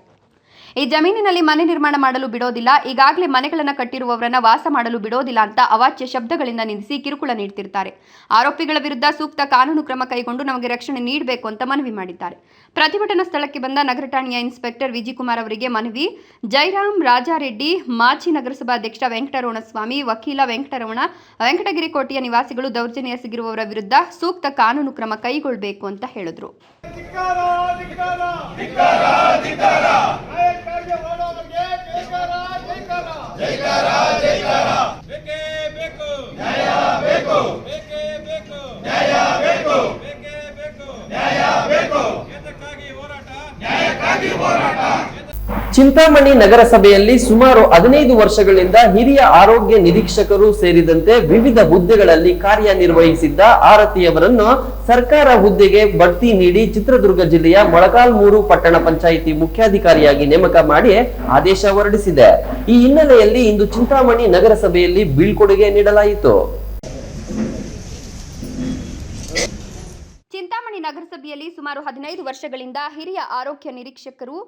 ಈ ಜಮೀನಿನಲ್ಲಿ ಮನೆ ನಿರ್ಮಾಣ ಮಾಡಲು ಬಿಡೋದಿಲ್ಲ. ಈಗಾಗಲೇ ಮನೆಗಳನ್ನು ಕಟ್ಟಿರುವವರನ್ನ ವಾಸ ಮಾಡಲು ಬಿಡೋದಿಲ್ಲ ಅಂತ ಅವಾಚ್ಯ ಶಬ್ದಗಳಿಂದ ನಿಂದಿಸಿ ಕಿರುಕುಳ ನೀಡ್ತಿರ್ತಾರೆ. ಆರೋಪಿಗಳ ವಿರುದ್ಧ ಸೂಕ್ತ ಕಾನೂನು ಕ್ರಮ ಕೈಗೊಂಡು ನಮಗೆ ರಕ್ಷಣೆ ನೀಡಬೇಕು ಅಂತ ಮನವಿ ಮಾಡಿದ್ದಾರೆ. ಪ್ರತಿಭಟನಾ ಸ್ಥಳಕ್ಕೆ ಬಂದ ನಗರ ಠಾಣೆಯ ಇನ್ಸ್ಪೆಕ್ಟರ್ ವಿಜಿಕುಮಾರ್ ಅವರಿಗೆ ಮನವಿ. ಜೈರಾಮ್ ರಾಜಾರೆಡ್ಡಿ, ಮಾಜಿ ನಗರಸಭಾ ಅಧ್ಯಕ್ಷ ವೆಂಕಟರಮಣ ಸ್ವಾಮಿ ವಕೀಲ ವೆಂಕಟರಮಣ, ವೆಂಕಟಗಿರಿ ಕೋಟೆಯ ನಿವಾಸಿಗಳು ದೌರ್ಜನ್ಯ ಎಸಗಿರುವವರ ವಿರುದ್ಧ ಸೂಕ್ತ ಕಾನೂನು ಕ್ರಮ ಕೈಗೊಳ್ಳಬೇಕು ಅಂತ ಹೇಳಿದ್ರು. ಜೈಕಾರ ಜೈಕಾರ. ಬೇಕೇ ಬೇಕು. ನ್ಯಾಯ ಬೇಕು. ಬೇಕೇ ಬೇಕು. ಬೇಕು. ಬೇಕೇ ಬೇಕು. ಬೇಕು. ಹೋರಾಟ. ನ್ಯಾಯಕ್ಕಾಗಿ ಹೋರಾಟ. ಚಿಂತಾಮಣಿ ನಗರಸಭೆಯಲ್ಲಿ ಸುಮಾರು ಹದಿನೈದು ವರ್ಷಗಳಿಂದ ಹಿರಿಯ ಆರೋಗ್ಯ ನಿರೀಕ್ಷಕರು ಸೇರಿದಂತೆ ವಿವಿಧ ಹುದ್ದೆಗಳಲ್ಲಿ ಕಾರ್ಯನಿರ್ವಹಿಸಿದ್ದ ಆರತಿಯವರನ್ನು ಸರ್ಕಾರ ಹುದ್ದೆಗೆ ಬಡ್ತಿ ನೀಡಿ ಚಿತ್ರದುರ್ಗ ಜಿಲ್ಲೆಯ ಮೊಳಕಾಲ್ಮೂರು ಪಟ್ಟಣ ಪಂಚಾಯಿತಿ ಮುಖ್ಯಾಧಿಕಾರಿಯಾಗಿ ನೇಮಕ ಮಾಡಿ ಆದೇಶ ಹೊರಡಿಸಿದೆ. ಈ ಹಿನ್ನೆಲೆಯಲ್ಲಿ ಇಂದು ಚಿಂತಾಮಣಿ ನಗರಸಭೆಯಲ್ಲಿ ಬೀಳ್ಕೊಡುಗೆ ನೀಡಲಾಯಿತು. ಚಿಂತಾಮಣಿ ನಗರಸಭೆಯಲ್ಲಿ ಸುಮಾರು ಹದಿನೈದು ವರ್ಷಗಳಿಂದ ಹಿರಿಯ ಆರೋಗ್ಯ ನಿರೀಕ್ಷಕರು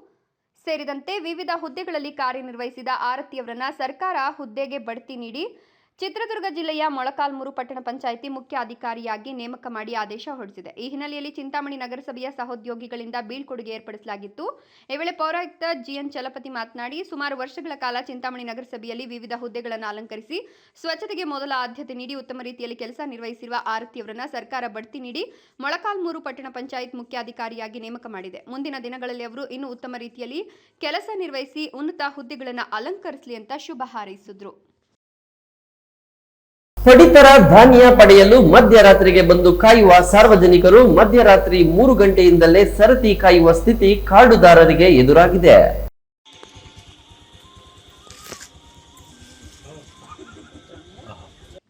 ಸೇರಿದಂತೆ ವಿವಿಧ ಹುದ್ದೆಗಳಲ್ಲಿ ಕಾರ್ಯನಿರ್ವಹಿಸಿದ ಆರತಿಯವರನ್ನ ಸರ್ಕಾರ ಹುದ್ದೆಗೆ ಬಡ್ತಿ ನೀಡಿ ಚಿತ್ರದುರ್ಗ ಜಿಲ್ಲೆಯ ಮೊಳಕಾಲ್ಮೂರು ಪಟ್ಟಣ ಪಂಚಾಯಿತಿ ಮುಖ್ಯ ಅಧಿಕಾರಿಯಾಗಿ ನೇಮಕ ಮಾಡಿ ಆದೇಶ ಹೊರಡಿಸಿದೆ. ಈ ಹಿನ್ನೆಲೆಯಲ್ಲಿ ಚಿಂತಾಮಣಿ ನಗರಸಭೆಯ ಸಹೋದ್ಯೋಗಿಗಳಿಂದ ಬೀಳ್ಕೊಡುಗೆ ಏರ್ಪಡಿಸಲಾಗಿತ್ತು. ಈ ವೇಳೆ ಪೌರಾಯುಕ್ತ ಜಿಎನ್ ಚಲಪತಿ ಮಾತನಾಡಿ, ಸುಮಾರು ವರ್ಷಗಳ ಕಾಲ ಚಿಂತಾಮಣಿ ನಗರಸಭೆಯಲ್ಲಿ ವಿವಿಧ ಹುದ್ದೆಗಳನ್ನು ಅಲಂಕರಿಸಿ, ಸ್ವಚ್ಛತೆಗೆ ಮೊದಲ ಆದ್ಯತೆ ನೀಡಿ, ಉತ್ತಮ ರೀತಿಯಲ್ಲಿ ಕೆಲಸ ನಿರ್ವಹಿಸಿರುವ ಆರತಿಯವರನ್ನ ಸರ್ಕಾರ ಬಡ್ತಿ ನೀಡಿ, ಮೊಳಕಾಲ್ಮೂರು ಪಟ್ಟಣ ಪಂಚಾಯತ್ ಮುಖ್ಯಾಧಿಕಾರಿಯಾಗಿ ನೇಮಕ ಮಾಡಿದೆ. ಮುಂದಿನ ದಿನಗಳಲ್ಲಿ ಅವರು ಇನ್ನೂ ಉತ್ತಮ ರೀತಿಯಲ್ಲಿ ಕೆಲಸ ನಿರ್ವಹಿಸಿ, ಉನ್ನತ ಹುದ್ದೆಗಳನ್ನು ಅಲಂಕರಿಸಲಿ ಅಂತ ಶುಭ ಹಾರೈಸಿದ್ರು. ಪಡಿತರ ಧಾನ್ಯ ಪಡೆಯಲು ಮಧ್ಯರಾತ್ರಿಗೆ ಬಂದು ಕಾಯುವ ಸಾರ್ವಜನಿಕರು ಮಧ್ಯರಾತ್ರಿ ಮೂರು ಗಂಟೆಯಿಂದಲೇ ಸರತಿ ಕಾಯುವ ಸ್ಥಿತಿ ಕಾರ್ಡುದಾರರಿಗೆ ಎದುರಾಗಿದೆ.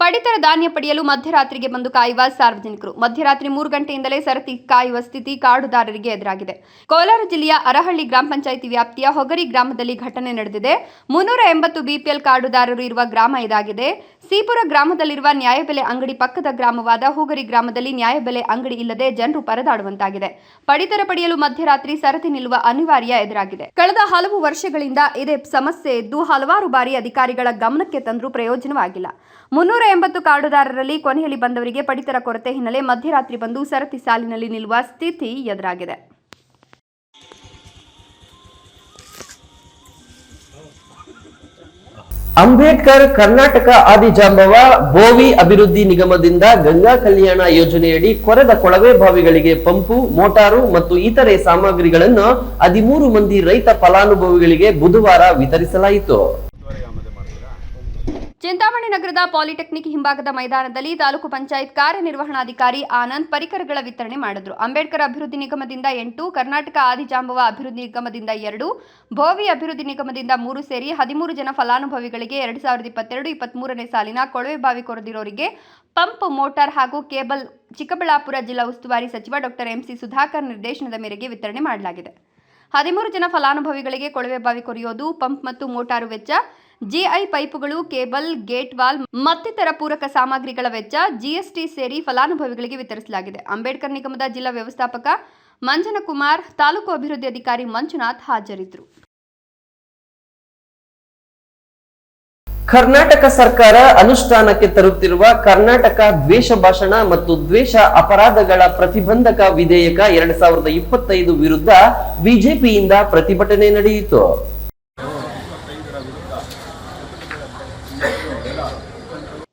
ಪಡಿತರ ಧಾನ್ಯ ಪಡೆಯಲು ಮಧ್ಯರಾತ್ರಿಗೆ ಬಂದು ಕಾಯುವ ಸಾರ್ವಜನಿಕರು. ಮಧ್ಯರಾತ್ರಿ ಮೂರು ಗಂಟೆಯಿಂದಲೇ ಸರತಿ ಕಾಯುವ ಸ್ಥಿತಿ ಕಾಡುದಾರರಿಗೆ ಎದುರಾಗಿದೆ. ಕೋಲಾರ ಜಿಲ್ಲೆಯ ಅರಹಳ್ಳಿ ಗ್ರಾಮ ಪಂಚಾಯಿತಿ ವ್ಯಾಪ್ತಿಯ ಹೊಗರಿ ಗ್ರಾಮದಲ್ಲಿ ಘಟನೆ ನಡೆದಿದೆ. ಮುನ್ನೂರ ಎಂಬತ್ತು ಬಿಪಿಎಲ್ ಕಾರ್ಡುದಾರರು ಇರುವ ಗ್ರಾಮ ಇದಾಗಿದೆ. ಸೀಪುರ ಗ್ರಾಮದಲ್ಲಿರುವ ನ್ಯಾಯಬೆಲೆ ಅಂಗಡಿ ಪಕ್ಕದ ಗ್ರಾಮವಾದ ಹೂಗರಿ ಗ್ರಾಮದಲ್ಲಿ ನ್ಯಾಯಬೆಲೆ ಅಂಗಡಿ ಇಲ್ಲದೆ ಜನರು ಪರದಾಡುವಂತಾಗಿದೆ. ಪಡಿತರ ಪಡೆಯಲು ಮಧ್ಯರಾತ್ರಿ ಸರತಿ ನಿಲ್ಲುವ ಅನಿವಾರ್ಯ ಎದುರಾಗಿದೆ. ಕಳೆದ ಹಲವು ವರ್ಷಗಳಿಂದ ಇದೇ ಸಮಸ್ಯೆ ಇದ್ದು ಹಲವಾರು ಬಾರಿ ಅಧಿಕಾರಿಗಳ ಗಮನಕ್ಕೆ ತಂದರೂ ಪ್ರಯೋಜನವಾಗಿಲ್ಲ. ಮುನ್ನೂರ ಎಂಬತ್ತು ಕಾರ್ಡುದಾರರಲ್ಲಿ ಕೊನೆಯಲ್ಲಿ ಬಂದವರಿಗೆ ಪಡಿತರ ಕೊರತೆ ಹಿನ್ನೆಲೆ ಮಧ್ಯರಾತ್ರಿ ಬಂದು ಸರತಿ ಸಾಲಿನಲ್ಲಿ ನಿಲ್ಲುವ ಸ್ಥಿತಿ ಎದುರಾಗಿದೆ. ಅಂಬೇಡ್ಕರ್ ಕರ್ನಾಟಕ ಆದಿಜಾಂಬವ ಬೋವಿ ಅಭಿವೃದ್ಧಿ ನಿಗಮದಿಂದ ಗಂಗಾ ಕಲ್ಯಾಣ ಯೋಜನೆಯಡಿ ಕೊರೆದ ಕೊಳವೆ ಬಾವಿಗಳಿಗೆ ಪಂಪು, ಮೋಟಾರು ಮತ್ತು ಇತರೆ ಸಾಮಗ್ರಿಗಳನ್ನು ಹದಿಮೂರು ಮಂದಿ ರೈತ ಫಲಾನುಭವಿಗಳಿಗೆ ಬುಧವಾರ ವಿತರಿಸಲಾಯಿತು. ಚಿಂತಾಮಣಿ ನಗರದ ಪಾಲಿಟೆಕ್ನಿಕ್ ಹಿಂಭಾಗದ ಮೈದಾನದಲ್ಲಿ ತಾಲೂಕು ಪಂಚಾಯತ್ ಕಾರ್ಯನಿರ್ವಹಣಾಧಿಕಾರಿ ಆನಂದ್ ಪರಿಕರಗಳ ವಿತರಣೆ ಮಾಡಿದರು. ಅಂಬೇಡ್ಕರ್ ಅಭಿವೃದ್ಧಿ ನಿಗಮದಿಂದ ಎಂಟು, ಕರ್ನಾಟಕ ಆದಿಜಾಂಬವ ಅಭಿವೃದ್ಧಿ ನಿಗಮದಿಂದ ಎರಡು, ಭೋವಿ ಅಭಿವೃದ್ಧಿ ನಿಗಮದಿಂದ ಮೂರು ಸೇರಿ ಹದಿಮೂರು ಜನ ಫಲಾನುಭವಿಗಳಿಗೆ ಎರಡು ಸಾವಿರದ ಇಪ್ಪತ್ತೆರಡು, ಇಪ್ಪತ್ಮೂರನೇ ಸಾಲಿನ ಕೊಳವೆ ಬಾವಿ ಕೊರೆದಿರೋರಿಗೆ ಪಂಪ್, ಮೋಟಾರ್ ಹಾಗೂ ಕೇಬಲ್ ಚಿಕ್ಕಬಳ್ಳಾಪುರ ಜಿಲ್ಲಾ ಉಸ್ತುವಾರಿ ಸಚಿವ ಡಾಕ್ಟರ್ ಎಂಸಿ ಸುಧಾಕರ್ ನಿರ್ದೇಶನದ ಮೇರೆಗೆ ವಿತರಣೆ ಮಾಡಲಾಗಿದೆ. ಹದಿಮೂರು ಜನ ಫಲಾನುಭವಿಗಳಿಗೆ ಕೊಳವೆ ಬಾವಿ ಕೊರೆಯೋದು, ಪಂಪ್ ಮತ್ತು ಮೋಟಾರು ವೆಚ್ಚ ಜಿಐ ಪೈಪುಗಳು, ಕೇಬಲ್, ಗೇಟ್ ವಾಲ್, ಮತ್ತಿತರ ಪೂರಕ ಸಾಮಗ್ರಿಗಳ ವೆಚ್ಚ ಜಿಎಸ್ಟಿ ಸೇರಿ ಫಲಾನುಭವಿಗಳಿಗೆ ವಿತರಿಸಲಾಗಿದೆ. ಅಂಬೇಡ್ಕರ್ ನಿಗಮದ ಜಿಲ್ಲಾ ವ್ಯವಸ್ಥಾಪಕ ಮಂಜನಕುಮಾರ್, ತಾಲೂಕು ಅಭಿವೃದ್ಧಿ ಅಧಿಕಾರಿ ಮಂಜುನಾಥ್ ಹಾಜರಿದ್ದರು. ಕರ್ನಾಟಕ ಸರ್ಕಾರ ಅನುಷ್ಠಾನಕ್ಕೆ ತರುತ್ತಿರುವ ಕರ್ನಾಟಕ ದ್ವೇಷ ಭಾಷಣ ಮತ್ತು ದ್ವೇಷ ಅಪರಾಧಗಳ ಪ್ರತಿಬಂಧಕ ವಿಧೇಯಕ ಎರಡ್ ಸಾವಿರದ ಇಪ್ಪತ್ತೈದು ವಿರುದ್ಧ ಬಿಜೆಪಿಯಿಂದ ಪ್ರತಿಭಟನೆ ನಡೆಯಿತು.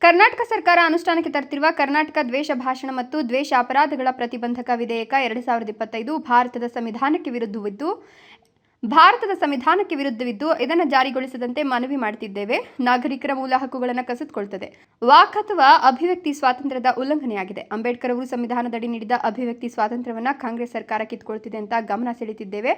ಕರ್ನಾಟಕ ಸರ್ಕಾರ ಅನುಷ್ಠಾನಕ್ಕೆ ತರುತ್ತಿರುವ ಕರ್ನಾಟಕ ದ್ವೇಷ ಭಾಷಣ ಮತ್ತು ದ್ವೇಷ ಅಪರಾಧಗಳ ಪ್ರತಿಬಂಧಕ ವಿಧೇಯಕ ಎರಡು ಸಾವಿರದ ಇಪ್ಪತ್ತೈದು ಭಾರತದ ಸಂವಿಧಾನಕ್ಕೆ ವಿರುದ್ಧವಿದ್ದು ಭಾರತದ ಸಂವಿಧಾನಕ್ಕೆ ವಿರುದ್ಧವಿದ್ದು ಇದನ್ನು ಜಾರಿಗೊಳಿಸದಂತೆ ಮನವಿ ಮಾಡುತ್ತಿದ್ದೇವೆ ನಾಗರಿಕರ ಮೂಲ ಹಕ್ಕುಗಳನ್ನು ಕಸಿದುಕೊಳ್ತದೆ. ವಾಕ್ ಅಥವಾ ಅಭಿವ್ಯಕ್ತಿ ಸ್ವಾತಂತ್ರ್ಯದ ಉಲ್ಲಂಘನೆಯಾಗಿದೆ. ಅಂಬೇಡ್ಕರ್ ಅವರು ಸಂವಿಧಾನದಡಿ ನೀಡಿದ ಅಭಿವ್ಯಕ್ತಿ ಸ್ವಾತಂತ್ರ್ಯವನ್ನು ಕಾಂಗ್ರೆಸ್ ಸರ್ಕಾರ ಕಿತ್ಕೊಳ್ತಿದೆ ಅಂತ ಗಮನ ಸೆಳೆತಿದ್ದೇವೆ.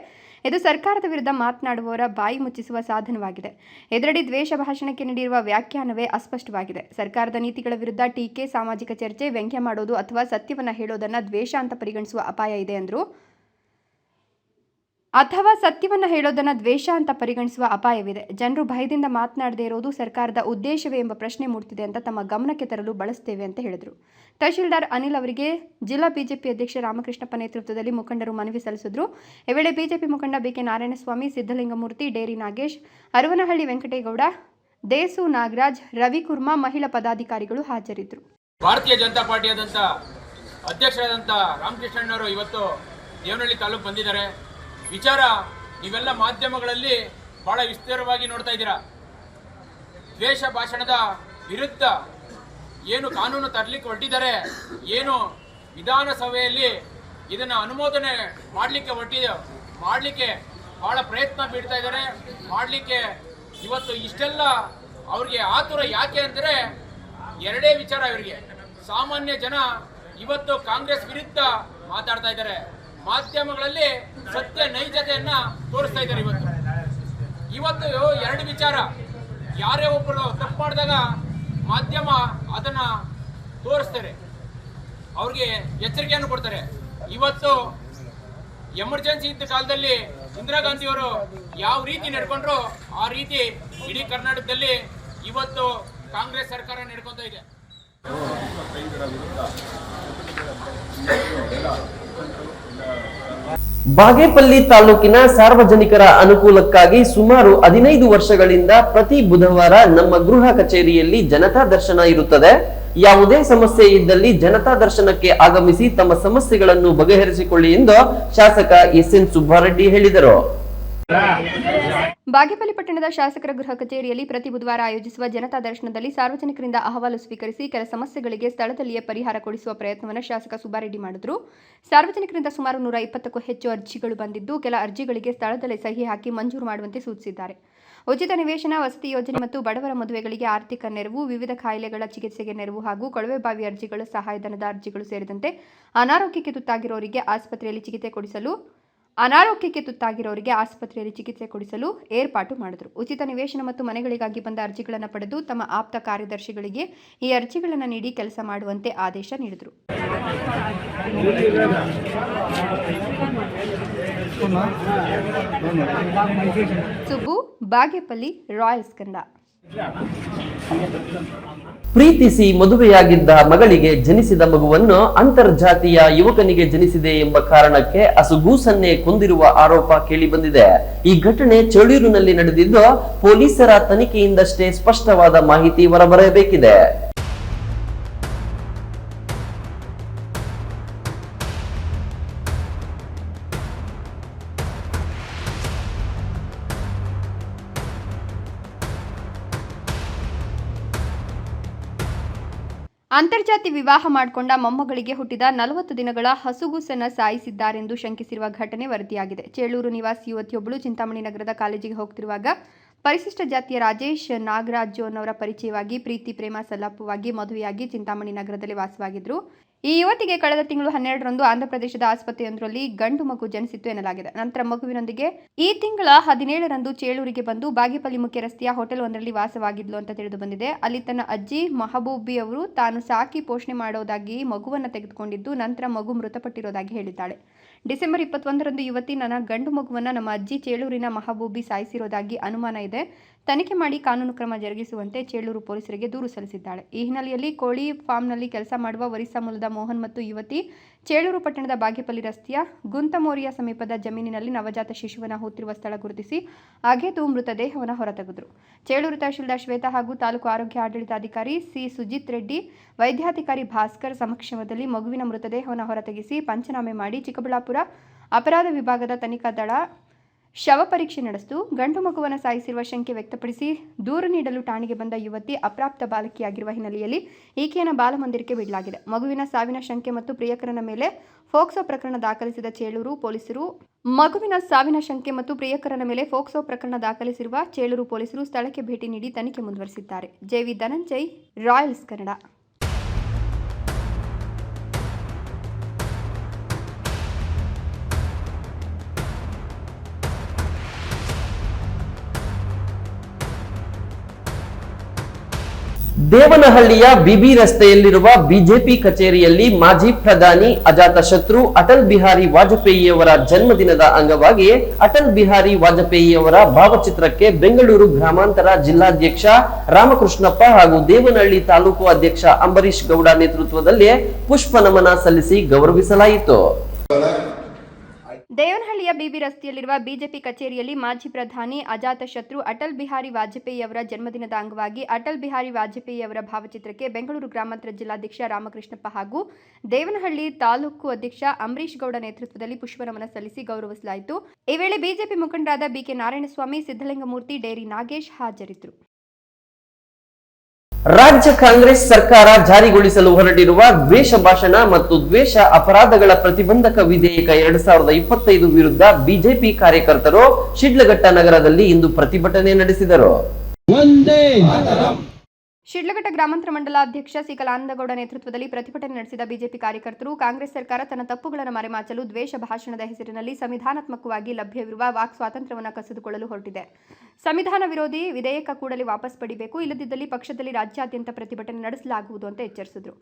ಇದು ಸರ್ಕಾರದ ವಿರುದ್ಧ ಮಾತನಾಡುವವರ ಬಾಯಿ ಮುಚ್ಚಿಸುವ ಸಾಧನವಾಗಿದೆ. ಇದರಡಿ ದ್ವೇಷ ಭಾಷಣಕ್ಕೆ ನೀಡಿರುವ ವ್ಯಾಖ್ಯಾನವೇ ಅಸ್ಪಷ್ಟವಾಗಿದೆ. ಸರ್ಕಾರದ ನೀತಿಗಳ ವಿರುದ್ಧ ಟೀಕೆ, ಸಾಮಾಜಿಕ ಚರ್ಚೆ, ವ್ಯಂಗ್ಯ ಮಾಡೋದು ಅಥವಾ ಸತ್ಯವನ್ನು ಹೇಳೋದನ್ನು ದ್ವೇಷ ಅಂತ ಪರಿಗಣಿಸುವ ಅಪಾಯ ಇದೆ ಅಂದರು ಅಥವಾ ಸತ್ಯವನ್ನು ಹೇಳೋದನ್ನು ದ್ವೇಷ ಅಂತ ಪರಿಗಣಿಸುವ ಅಪಾಯವಿದೆ. ಜನರು ಭಯದಿಂದ ಮಾತನಾಡದೇ ಇರೋದು ಸರ್ಕಾರದ ಉದ್ದೇಶವೇ ಎಂಬ ಪ್ರಶ್ನೆ ಮೂಡ್ತಿದೆ ಅಂತ ತಮ್ಮ ಗಮನಕ್ಕೆ ತರಲು ಬಳಸ್ತೇವೆ ಅಂತ ಹೇಳಿದರು. ತಹಶೀಲ್ದಾರ್ ಅನಿಲ್ ಅವರಿಗೆ ಜಿಲ್ಲಾ ಬಿಜೆಪಿ ಅಧ್ಯಕ್ಷ ರಾಮಕೃಷ್ಣಪ್ಪ ನೇತೃತ್ವದಲ್ಲಿ ಮುಖಂಡರು ಮನವಿ ಸಲ್ಲಿಸಿದ್ರು. ಈ ವೇಳೆ ಬಿಜೆಪಿ ಮುಖಂಡ ಬಿಕೆ ನಾರಾಯಣಸ್ವಾಮಿ, ಸಿದ್ದಲಿಂಗಮೂರ್ತಿ ಡೇರಿ ನಾಗೇಶ್, ಅರವನಹಳ್ಳಿ ವೆಂಕಟೇಗೌಡ, ದೇಸು ನಾಗರಾಜ್ ರವಿಕುರ್ಮಾ ಮಹಿಳಾ ಪದಾಧಿಕಾರಿಗಳು ಹಾಜರಿದ್ದರು. ಭಾರತೀಯ ಜನತಾ ಪಾರ್ಟಿಯಾದಂಥ ಅಧ್ಯಕ್ಷರಾದಂಥ ರಾಮಕೃಷ್ಣಣ್ಣವರು ಇವತ್ತು ದೇವನಹಳ್ಳಿ ತಾಲೂಕು ಬಂದಿದ್ದಾರೆ. ವಿಚಾರ, ನೀವೆಲ್ಲ ಮಾಧ್ಯಮಗಳಲ್ಲಿ ಬಹಳ ವಿಸ್ತಾರವಾಗಿ ನೋಡ್ತಾ ಇದ್ದೀರಾ? ದ್ವೇಷ ಭಾಷಣದ ವಿರುದ್ಧ ಏನು ಕಾನೂನು ತರಲಿಕ್ಕೆ ಹೊರಟಿದ್ದಾರೆ, ಏನು ವಿಧಾನಸಭೆಯಲ್ಲಿ ಇದನ್ನು ಅನುಮೋದನೆ ಮಾಡಲಿಕ್ಕೆ ಹೊರಟಿದೆ ಮಾಡಲಿಕ್ಕೆ ಬಹಳ ಪ್ರಯತ್ನ ಬೀಳ್ತಾ ಇದ್ದಾರೆ. ಮಾಡಲಿಕ್ಕೆ ಇವತ್ತು ಇಷ್ಟೆಲ್ಲ ಅವ್ರಿಗೆ ಆತುರ ಯಾಕೆ ಅಂದರೆ ಎರಡೇ ವಿಚಾರ ಇವರಿಗೆ. ಸಾಮಾನ್ಯ ಜನ ಇವತ್ತು ಕಾಂಗ್ರೆಸ್ ವಿರುದ್ಧ ಮಾತಾಡ್ತಾ ಇದ್ದಾರೆ. ಮಾಧ್ಯಮಗಳಲ್ಲಿ ಸತ್ಯ ನೈಜತೆಯನ್ನ ತೋರಿಸ್ತಾ ಇದ್ದಾರೆ ಇವತ್ತು. ಇವತ್ತು ಎರಡು ವಿಚಾರ. ಯಾರೇ ಒಬ್ಬರು ತಪ್ಪು ಮಾಡಿದಾಗ ಮಾಧ್ಯಮ ಅದನ್ನ ತೋರಿಸ್ತಾರೆ. ಅವ್ರಿಗೆ ಎಚ್ಚರಿಕೆಯನ್ನು ಕೊಡ್ತಾರೆ. ಇವತ್ತು ಎಮರ್ಜೆನ್ಸಿ ಇದ್ದ ಕಾಲದಲ್ಲಿ ಇಂದಿರಾ ಗಾಂಧಿಯವರು ಯಾವ ರೀತಿ ನಡ್ಕೊಂಡ್ರು ಆ ರೀತಿ ಇಡೀ ಕರ್ನಾಟಕದಲ್ಲಿ ಇವತ್ತು ಕಾಂಗ್ರೆಸ್ ಸರ್ಕಾರ ನಡ್ಕೊತಾ ಇದೆ. ಬಾಗೇಪಲ್ಲಿ ತಾಲೂಕಿನ ಸಾರ್ವಜನಿಕರ ಅನುಕೂಲಕ್ಕಾಗಿ ಸುಮಾರು ಹದಿನೈದು ವರ್ಷಗಳಿಂದ ಪ್ರತಿ ಬುಧವಾರ ನಮ್ಮ ಗೃಹ ಕಚೇರಿಯಲ್ಲಿ ಜನತಾ ದರ್ಶನ ಇರುತ್ತದೆ. ಯಾವುದೇ ಸಮಸ್ಯೆ ಇದ್ದಲ್ಲಿ ಜನತಾ ದರ್ಶನಕ್ಕೆ ಆಗಮಿಸಿ ತಮ್ಮ ಸಮಸ್ಯೆಗಳನ್ನು ಬಗೆಹರಿಸಿಕೊಳ್ಳಿ ಎಂದು ಶಾಸಕ ಎಸ್ ಎನ್ ಸುಬ್ಬಾರೆಡ್ಡಿ ಹೇಳಿದರು. ಬಾಗೇಪಲ್ಲಿ ಪಟ್ಟಣದ ಶಾಸಕರ ಗೃಹ ಕಚೇರಿಯಲ್ಲಿ ಪ್ರತಿ ಬುಧವಾರ ಆಯೋಜಿಸುವ ಜನತಾ ದರ್ಶನದಲ್ಲಿ ಸಾರ್ವಜನಿಕರಿಂದ ಅಹವಾಲು ಸ್ವೀಕರಿಸಿ ಕೆಲ ಸಮಸ್ಯೆಗಳಿಗೆ ಸ್ಥಳದಲ್ಲಿಯೇ ಪರಿಹಾರ ಕೊಡಿಸುವ ಪ್ರಯತ್ನವನ್ನು ಶಾಸಕ ಸುಬಾರೆಡ್ಡಿ ಮಾಡಿದರು. ಸಾರ್ವಜನಿಕರಿಂದ ಸುಮಾರು ನೂರ ಇಪ್ಪತ್ತಕ್ಕೂ ಹೆಚ್ಚು ಅರ್ಜಿಗಳು ಬಂದಿದ್ದು, ಕೆಲ ಅರ್ಜಿಗಳಿಗೆ ಸ್ಥಳದಲ್ಲೇ ಸಹಿ ಹಾಕಿ ಮಂಜೂರು ಮಾಡುವಂತೆ ಸೂಚಿಸಿದ್ದಾರೆ. ಉಚಿತ ನಿವೇಶನ, ವಸತಿ ಯೋಜನೆ ಮತ್ತು ಬಡವರ ಮದುವೆಗಳಿಗೆ ಆರ್ಥಿಕ ನೆರವು, ವಿವಿಧ ಕಾಯಿಲೆಗಳ ಚಿಕಿತ್ಸೆಗೆ ನೆರವು ಹಾಗೂ ಕೊಳವೆಬಾವಿ ಅರ್ಜಿಗಳು, ಸಹಾಯಧನದ ಅರ್ಜಿಗಳು ಸೇರಿದಂತೆ ಅನಾರೋಗ್ಯಕ್ಕೆ ತುತ್ತಾಗಿರೋರಿಗೆ ಆಸ್ಪತ್ರೆಯಲ್ಲಿ ಚಿಕಿತ್ಸೆ ಕೊಡಿಸಲು ಅನಾರೋಗ್ಯಕ್ಕೆ ತುತ್ತಾಗಿರೋರಿಗೆ ಆಸ್ಪತ್ರೆಯಲ್ಲಿ ಚಿಕಿತ್ಸೆ ಕೊಡಿಸಲು ಏರ್ಪಾಟು ಮಾಡಿದರು. ಉಚಿತ ನಿವೇಶನ ಮತ್ತು ಮನೆಗಳಿಗಾಗಿ ಬಂದ ಅರ್ಜಿಗಳನ್ನು ಪಡೆದು ತಮ್ಮ ಆಪ್ತ ಕಾರ್ಯದರ್ಶಿಗಳಿಗೆ ಈ ಅರ್ಜಿಗಳನ್ನು ನೀಡಿ ಕೆಲಸ ಮಾಡುವಂತೆ ಆದೇಶ ನೀಡಿದರು. ಸುಬ್ಬು, ಬಾಗೇಪಲ್ಲಿ ರಾಯಲ್ಸ್ ಕನ್ನಡ ಪ್ರೀತಿಸಿ ಮದುವೆಯಾಗಿದ್ದ ಮಗಳಿಗೆ ಜನಿಸಿದ ಮಗುವನ್ನು ಅಂತರ್ಜಾತಿಯ ಯುವಕನಿಗೆ ಜನಿಸಿದೆ ಎಂಬ ಕಾರಣಕ್ಕೆ ಅಸುಗೂಸನ್ನೇ ಕೊಂದಿರುವ ಆರೋಪ ಕೇಳಿಬಂದಿದೆ ಈ ಘಟನೆ ಚಳೂರಿನಲ್ಲಿ ನಡೆದಿದ್ದು, ಪೊಲೀಸರ ತನಿಖೆಯಿಂದಷ್ಟೇ ಸ್ಪಷ್ಟವಾದ ಮಾಹಿತಿ ಹೊರಬರಬೇಕಿದೆ. ಅಂತರ್ಜಾತಿ ವಿವಾಹ ಮಾಡಿಕೊಂಡ ಮೊಮ್ಮಗಳಿಗೆ ಹುಟ್ಟಿದ ನಲವತ್ತು ದಿನಗಳ ಹಸುಗೂಸನ್ನ ಸಾಯಿಸಿದ್ದಾರೆಂದು ಶಂಕಿಸಿರುವ ಘಟನೆ ವರದಿಯಾಗಿದೆ. ಚೇಳೂರು ನಿವಾಸಿ ಯುವತಿಯೊಬ್ಬಳು ಚಿಂತಾಮಣಿ ನಗರದ ಕಾಲೇಜಿಗೆ ಹೋಗ್ತಿರುವಾಗ ಪರಿಶಿಷ್ಟ ಜಾತಿಯ ರಾಜೇಶ್ ನಾಗರಾಜು ಅನ್ನೋರ ಪರಿಚಯವಾಗಿ, ಪ್ರೀತಿ, ಪ್ರೇಮ ಸಲ್ಲಾಪವಾಗಿ ಮದುವೆಯಾಗಿ ಚಿಂತಾಮಣಿ ನಗರದಲ್ಲಿ ವಾಸವಾಗಿದ್ರು. ಈ ಯುವತಿಗೆ ಕಳೆದ ತಿಂಗಳು ಹನ್ನೆರಡರಂದು ಆಂಧ್ರಪ್ರದೇಶದ ಆಸ್ಪತ್ರೆಯೊಂದರಲ್ಲಿ ಗಂಡು ಮಗು ಜನಿಸಿತ್ತು ಎನ್ನಲಾಗಿದೆ. ನಂತರ ಮಗುವಿನೊಂದಿಗೆ ಈ ತಿಂಗಳ ಹದಿನೇಳರಂದು ಚೇಳೂರಿಗೆ ಬಂದು ಬಾಗೇಪಲ್ಲಿ ಮುಖ್ಯ ರಸ್ತೆಯ ಹೋಟೆಲ್ ಒಂದರಲ್ಲಿ ವಾಸವಾಗಿದ್ಲು ಅಂತ ತಿಳಿದು ಬಂದಿದೆ. ಅಲ್ಲಿ ತನ್ನ ಅಜ್ಜಿ ಮಹಬೂಬಿ ಅವರು ತಾನು ಸಾಕಿ ಪೋಷಣೆ ಮಾಡೋದಾಗಿ ಮಗುವನ್ನು ತೆಗೆದುಕೊಂಡಿದ್ದು, ನಂತರ ಮಗು ಮೃತಪಟ್ಟಿರೋದಾಗಿ ಹೇಳಿದ್ದಾಳೆ. ಡಿಸೆಂಬರ್ ಇಪ್ಪತ್ತೊಂದರಂದು ಯುವತಿ ನನ್ನ ಗಂಡು ಮಗುವನ್ನು ನಮ್ಮ ಅಜ್ಜಿ ಚೇಳೂರಿನ ಮಹಬೂಬಿ ಸಾಯಿಸಿರೋದಾಗಿ ಅನುಮಾನ ಇದೆ. ತನಿಖೆ ಮಾಡಿ ಕಾನೂನು ಕ್ರಮ ಜರುಗಿಸುವಂತೆ ಚೇಳೂರು ಪೊಲೀಸರಿಗೆ ದೂರು ಸಲ್ಲಿಸಿದ್ದಾಳೆ. ಈ ಹಿನ್ನೆಲೆಯಲ್ಲಿ ಕೋಳಿ ಫಾರ್ಮ್ನಲ್ಲಿ ಕೆಲಸ ಮಾಡುವ ಒರಿಸ್ಸಾ ಮೂಲದ ಮೋಹನ್ ಮತ್ತು ಯುವತಿ ಚೇಳೂರು ಪಟ್ಟಣದ ಬಾಗೇಪಲ್ಲಿ ರಸ್ತೆಯ ಗುಂತಮೋರಿಯ ಸಮೀಪದ ಜಮೀನಿನಲ್ಲಿ ನವಜಾತ ಶಿಶುವನ ಹೂತಿರುವ ಸ್ಥಳ ಗುರುತಿಸಿ ಅಗೆದು ಮೃತದೇಹವನ್ನು ಹೊರತೆಗೆದರು. ಚೇಳೂರು ತಹಶೀಲ್ದಾರ್ ಶ್ವೇತಾ ಹಾಗೂ ತಾಲೂಕು ಆರೋಗ್ಯ ಆಡಳಿತಾಧಿಕಾರಿ ಸಿ. ಸುಜಿತ್ ರೆಡ್ಡಿ, ವೈದ್ಯಾಧಿಕಾರಿ ಭಾಸ್ಕರ್ ಸಮಕ್ಷಮದಲ್ಲಿ ಮಗುವಿನ ಮೃತದೇಹವನ್ನು ಹೊರತೆಗೆಸಿ ಪಂಚನಾಮೆ ಮಾಡಿ ಚಿಕ್ಕಬಳ್ಳಾಪುರ ಅಪರಾಧ ವಿಭಾಗದ ತನಿಖಾ ದಳ ಶವ ಪರೀಕ್ಷೆ ನಡೆಸಿತು ಗಂಡು ಮಗುವನ್ನು ಸಾಯಿಸಿರುವ ಶಂಕೆ ವ್ಯಕ್ತಪಡಿಸಿ ದೂರು ನೀಡಲು ಠಾಣೆಗೆ ಬಂದ ಯುವತಿ ಅಪ್ರಾಪ್ತ ಬಾಲಕಿಯಾಗಿರುವ ಹಿನ್ನೆಲೆಯಲ್ಲಿ ಈಕೆಯನ್ನು ಬಾಲಮಂದಿರಕ್ಕೆ ಬಿಡಲಾಗಿದೆ. ಮಗುವಿನ ಸಾವಿನ ಶಂಕೆ ಮತ್ತು ಪ್ರಿಯಕರನ ಮೇಲೆ ಫೋಕ್ಸೋ ಪ್ರಕರಣ ದಾಖಲಿಸಿದ ಚೇಳೂರು ಪೊಲೀಸರು, ಮಗುವಿನ ಸಾವಿನ ಶಂಕೆ ಮತ್ತು ಪ್ರಿಯಕರನ ಮೇಲೆ ಫೋಕ್ಸೋ ಪ್ರಕರಣ ದಾಖಲಿಸಿರುವ ಚೇಳೂರು ಪೊಲೀಸರು ಸ್ಥಳಕ್ಕೆ ಭೇಟಿ ನೀಡಿ ತನಿಖೆ ಮುಂದುವರಿಸಿದ್ದಾರೆ. JV Dhananjay, Royals Kannada. ದೇವನಹಳ್ಳಿಯ BB ರಸ್ತೆಯಲ್ಲಿರುವ ಬಿಜೆಪಿ ಕಚೇರಿಯಲ್ಲಿ ಮಾಜಿ ಪ್ರಧಾನಿ ಅಜಾತಶತ್ರು ಅಟಲ್ ಬಿಹಾರಿ ವಾಜಪೇಯಿಯವರ ಜನ್ಮದಿನದ ಅಂಗವಾಗಿ ಅಟಲ್ ಬಿಹಾರಿ ವಾಜಪೇಯಿಯವರ ಭಾವಚಿತ್ರಕ್ಕೆ ಬೆಂಗಳೂರು ಗ್ರಾಮಾಂತರ ಜಿಲ್ಲಾಧ್ಯಕ್ಷ ರಾಮಕೃಷ್ಣಪ್ಪ ಹಾಗೂ ದೇವನಹಳ್ಳಿ ತಾಲೂಕು ಅಧ್ಯಕ್ಷ ಅಂಬರೀಶ್ ಗೌಡ ನೇತೃತ್ವದಲ್ಲಿ ಪುಷ್ಪ ನಮನ ಸಲ್ಲಿಸಿ ಗೌರವಿಸಲಾಯಿತು. ದೇವನಹಳ್ಳಿಯ ಬಿಬಿ ರಸ್ತೆಯಲ್ಲಿರುವ ಬಿಜೆಪಿ ಕಚೇರಿಯಲ್ಲಿ ಮಾಜಿ ಪ್ರಧಾನಿ ಅಜಾತ ಶತ್ರು ಅಟಲ್ ಬಿಹಾರಿ ವಾಜಪೇಯಿ ಅವರ ಜನ್ಮದಿನದ ಅಂಗವಾಗಿ ಅಟಲ್ ಬಿಹಾರಿ ವಾಜಪೇಯಿ ಅವರ ಭಾವಚಿತ್ರಕ್ಕೆ ಬೆಂಗಳೂರು ಗ್ರಾಮಾಂತರ ಜಿಲ್ಲಾಧ್ಯಕ್ಷ ರಾಮಕೃಷ್ಣಪ್ಪ ಹಾಗೂ ದೇವನಹಳ್ಳಿ ತಾಲೂಕು ಅಧ್ಯಕ್ಷ ಅಂಬರೀಶ್ ಗೌಡ ನೇತೃತ್ವದಲ್ಲಿ ಪುಷ್ಪನಮನ ಸಲ್ಲಿಸಿ ಗೌರವಿಸಲಾಯಿತು. ಈ ವೇಳೆ ಬಿಜೆಪಿ ಮುಖಂಡರಾದ ಬಿಕೆ ನಾರಾಯಣಸ್ವಾಮಿ ಸಿದ್ದಲಿಂಗಮೂರ್ತಿ ಡೇರಿ ನಾಗೇಶ್ ಹಾಜರಿದ್ದರು. ರಾಜ್ಯ ಕಾಂಗ್ರೆಸ್ ಸರ್ಕಾರ ಜಾರಿಗೊಳಿಸಲು ಹೊರಟಿರುವ ದ್ವೇಷ ಭಾಷಣ ಮತ್ತು ದ್ವೇಷ ಅಪರಾಧಗಳ ಪ್ರತಿಬಂಧಕ ವಿಧೇಯಕ ಎರಡ್ ಸಾವಿರದ ಇಪ್ಪತ್ತೈದು ವಿರುದ್ಧ ಬಿಜೆಪಿ ಕಾರ್ಯಕರ್ತರು ಶಿಡ್ಲಘಟ್ಟ ನಗರದಲ್ಲಿ ಇಂದು ಪ್ರತಿಭಟನೆ ನಡೆಸಿದರು. ಶಿಡ್ಲಘಟ್ಟ ಗ್ರಾಮಾಂತರ ಮಂಡಲ ಅಧ್ಯಕ್ಷ ಸಿ ಕಲಾನಂದಗೌಡ ನೇತೃತ್ವದಲ್ಲಿ ಪ್ರತಿಭಟನೆ ನಡೆಸಿದ ಬಿಜೆಪಿ ಕಾರ್ಯಕರ್ತರು ಕಾಂಗ್ರೆಸ್ ಸರ್ಕಾರ ತನ್ನ ತಪ್ಪುಗಳನ್ನು ಮರೆಮಾಚಲು ದ್ವೇಷ ಭಾಷಣದ ಹೆಸರಿನಲ್ಲಿ ಸಂವಿಧಾನಾತ್ಮಕವಾಗಿ ಲಭ್ಯವಿರುವ ವಾಕ್ ಸ್ವಾತಂತ್ರ್ಯವನ್ನು ಕಸಿದುಕೊಳ್ಳಲು ಹೊರಟಿದೆ. ಸಂವಿಧಾನ ವಿರೋಧಿ ವಿಧೇಯಕ ಕೂಡಲೇ ವಾಪಸ್ ಪಡಿಬೇಕು, ಇಲ್ಲದಿದ್ದಲ್ಲಿ ಪಕ್ಷದಲ್ಲಿ ರಾಜ್ಯಾದ್ಯಂತ ಪ್ರತಿಭಟನೆ ನಡೆಸಲಾಗುವುದು ಅಂತ ಎಚ್ಚರಿಸಿದರು.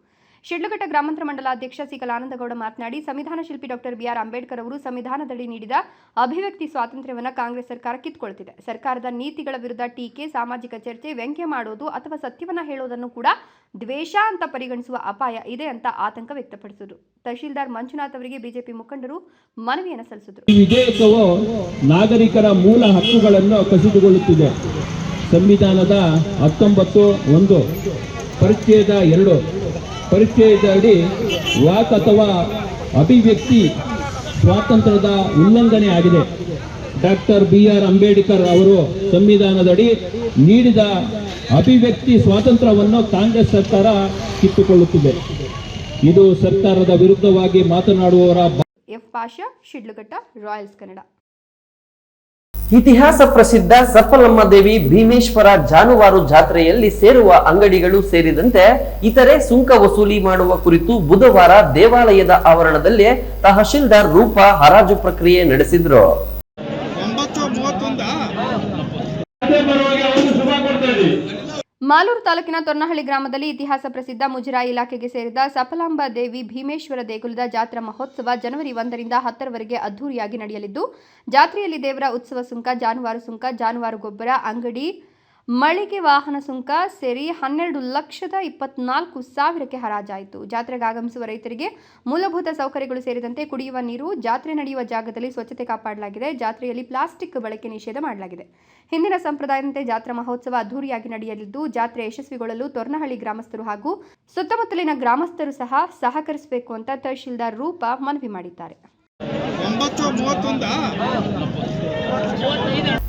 ಶಿಡ್ಲಘಟ್ಟ ಗ್ರಾಮಾಂತರ ಮಂಡಲ ಅಧ್ಯಕ್ಷ ಸಿ ಕಲಾನಂದಗೌಡ ಮಾತನಾಡಿ, ಸಂವಿಧಾನ ಶಿಲ್ಪಿ ಡಾಕ್ಟರ್ ಬಿಆರ್ ಅಂಬೇಡ್ಕರ್ ಅವರು ಸಂವಿಧಾನದಡಿ ನೀಡಿದ ಅಭಿವ್ಯಕ್ತಿ ಸ್ವಾತಂತ್ರ್ಯವನ್ನು ಕಾಂಗ್ರೆಸ್ ಸರ್ಕಾರ ಕಿತ್ಕೊಳ್ತಿದೆ. ಸರ್ಕಾರದ ನೀತಿಗಳ ವಿರುದ್ಧ ಟೀಕೆ, ಸಾಮಾಜಿಕ ಚರ್ಚೆ, ವ್ಯಂಗ್ಯ ಮಾಡೋದು ಅಥವಾ ಸತ್ಯವನ್ನ ಹೇಳೋದನ್ನು ಕೂಡ ದ್ವೇಷ ಅಂತ ಪರಿಗಣಿಸುವ ಅಪಾಯ ಇದೆ ಅಂತ ಆತಂಕ ವ್ಯಕ್ತಪಡಿಸಿದರು. ತಹಶೀಲ್ದಾರ್ ಮಂಜುನಾಥ್ ಅವರಿಗೆ ಬಿಜೆಪಿ ಮುಖಂಡರು ಮನವಿಯನ್ನು ಸಲ್ಲಿಸಿದರು. ಈ ವಿಧೇಯಕವು ನಾಗರಿಕರ ಮೂಲ ಹಕ್ಕುಗಳನ್ನು ಕಸಿದುಕೊಳ್ಳುತ್ತಿದೆ ಸಂವಿಧಾನದ ಹತ್ತೊಂಬತ್ತು ಒಂದು ಪರಿಚಯದ ಎರಡು ಪರಿಚಯದ ಅಡಿ ವಾಕ್ ಅಥವಾ ಅಭಿವ್ಯಕ್ತಿ ಸ್ವಾತಂತ್ರ್ಯದ ಉಲ್ಲಂಘನೆ ಆಗಿದೆ. ಡಾಕ್ಟರ್ ಬಿ ಆರ್ ಅಂಬೇಡ್ಕರ್ ಅವರು ಸಂವಿಧಾನದಡಿ ನೀಡಿದ ಅಭಿವ್ಯಕ್ತಿ ಸ್ವಾತಂತ್ರ್ಯವನ್ನು ಕಾಂಗ್ರೆಸ್ ಸರ್ಕಾರ ಕಿತ್ತುಕೊಳ್ಳುತ್ತಿದೆ. ಇದು ಸರ್ಕಾರದ ವಿರುದ್ಧವಾಗಿ ಮಾತನಾಡುವವರ ಎಫ್ ಪಾಷಾ ಶಿಡ್ಲಘಟ್ಟ ರಾಯಲ್ಸ್ ಕನ್ನಡ. ಇತಿಹಾಸ ಪ್ರಸಿದ್ಧ ಸಪ್ಪಲಮ್ಮ ದೇವಿ ಭೀಮೇಶ್ವರ ಜಾನುವಾರು ಜಾತ್ರೆಯಲ್ಲಿ ಸೇರುವ ಅಂಗಡಿಗಳು ಸೇರಿದಂತೆ ಇತರೆ ಸುಂಕ ವಸೂಲಿ ಮಾಡುವ ಕುರಿತು ಬುಧವಾರ ದೇವಾಲಯದ ಆವರಣದಲ್ಲಿ ತಹಶೀಲ್ದಾರ್ ರೂಪ ಹರಾಜು ಪ್ರಕ್ರಿಯೆ ನಡೆಸಿದ್ರು. ಮಾಲೂರು ತಾಲೂಕಿನ ತೊರ್ನಹಳ್ಳಿ ಗ್ರಾಮದಲ್ಲಿ ಇತಿಹಾಸ ಪ್ರಸಿದ್ಧ ಮುಜರಾಯಿ ಇಲಾಖೆಗೆ ಸೇರಿದ ಸಫಲಾಂಬಾ ದೇವಿ ಭೀಮೇಶ್ವರ ದೇಗುಲದ ಜಾತ್ರಾ ಮಹೋತ್ಸವ ಜನವರಿ ಒಂದರಿಂದ ಹತ್ತರವರೆಗೆ ಅದ್ದೂರಿಯಾಗಿ ನಡೆಯಲಿದ್ದು, ಜಾತ್ರೆಯಲ್ಲಿ ದೇವರ ಉತ್ಸವ ಸುಂಕ, ಜಾನುವಾರು ಸುಂಕ, ಜಾನುವಾರು ಗೊಬ್ಬರ, ಅಂಗಡಿ ಮಳಿಗೆ ವಾಹನ ಸುಂಕ ಸೇರಿ ಹನ್ನೆರಡು ಲಕ್ಷದ ಇಪ್ಪತ್ನಾಲ್ಕು ಸಾವಿರಕ್ಕೆ ಹರಾಜಾಯಿತು. ಜಾತ್ರೆಗೆ ಆಗಮಿಸುವ ರೈತರಿಗೆ ಮೂಲಭೂತ ಸೌಕರ್ಯಗಳು ಸೇರಿದಂತೆ ಕುಡಿಯುವ ನೀರು ಜಾತ್ರೆ ನಡೆಯುವ ಜಾಗದಲ್ಲಿ ಸ್ವಚ್ಛತೆ ಕಾಪಾಡಲಾಗಿದೆ. ಜಾತ್ರೆಯಲ್ಲಿ ಪ್ಲಾಸ್ಟಿಕ್ ಬಳಕೆ ನಿಷೇಧ ಮಾಡಲಾಗಿದೆ. ಹಿಂದಿನ ಸಂಪ್ರದಾಯದಂತೆ ಜಾತ್ರಾ ಮಹೋತ್ಸವ ಅದ್ದೂರಿಯಾಗಿ ನಡೆಯಲಿದ್ದು ಜಾತ್ರೆ ಯಶಸ್ವಿಗೊಳ್ಳಲು ತೊರ್ನಹಳ್ಳಿ ಗ್ರಾಮಸ್ಥರು ಹಾಗೂ ಸುತ್ತಮುತ್ತಲಿನ ಗ್ರಾಮಸ್ಥರು ಸಹ ಸಹಕರಿಸಬೇಕು ಅಂತ ತಹಶೀಲ್ದಾರ್ ರೂಪ ಮನವಿ ಮಾಡಿದ್ದಾರೆ.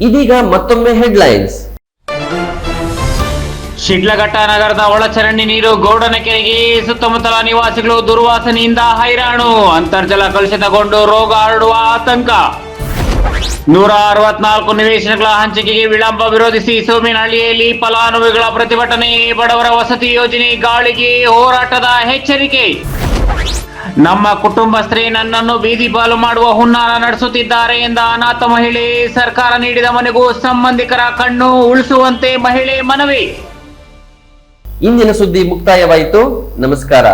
ಇದೀಗ ಮತ್ತೊಮ್ಮೆ ಹೆಡ್ಲೈನ್ಸ್. ಶಿಡ್ಲಘಟ್ಟ ನಗರದ ಒಳಚರಂಡಿ ನೀರು ಗೌಡನ ಕೆರೆಗೆ ಸುತ್ತಮುತ್ತಲ ನಿವಾಸಿಗಳು ದುರ್ವಾಸನೆಯಿಂದ ಹೈರಾಣು. ಅಂತರ್ಜಲ ಕಲುಷಿತಗೊಂಡು ರೋಗ ಹರಡುವ ಆತಂಕ. ನೂರ ಅರವತ್ನಾಲ್ಕು ನಿವೇಶನಗಳ ಹಂಚಿಕೆಗೆ ವಿಳಂಬ ವಿರೋಧಿಸಿ ಸೋಮಿನಹಳ್ಳಿಯಲ್ಲಿ ಫಲಾನುಭವಿಗಳ ಪ್ರತಿಭಟನೆ, ಬಡವರ ವಸತಿ ಯೋಜನೆ, ಗಾಳಿಗೆ ಹೋರಾಟದ ಎಚ್ಚರಿಕೆ. ನಮ್ಮ ಕುಟುಂಬಸ್ಥರೇ ನನ್ನನ್ನು ಬೀದಿ ಪಾಲು ಮಾಡುವ ಹುನ್ನಾರ ನಡೆಸುತ್ತಿದ್ದಾರೆ ಎಂದ ಅನಾಥ ಮಹಿಳೆ, ಸರ್ಕಾರ ನೀಡಿದ ಮನೆಗೂ ಸಂಬಂಧಿಕರ ಕಣ್ಣು ಉಳಿಸುವಂತೆ ಮಹಿಳೆ ಮನವಿ. ಇಂದಿನ ಸುದ್ದಿ ಮುಕ್ತಾಯವಾಯಿತು. ನಮಸ್ಕಾರ.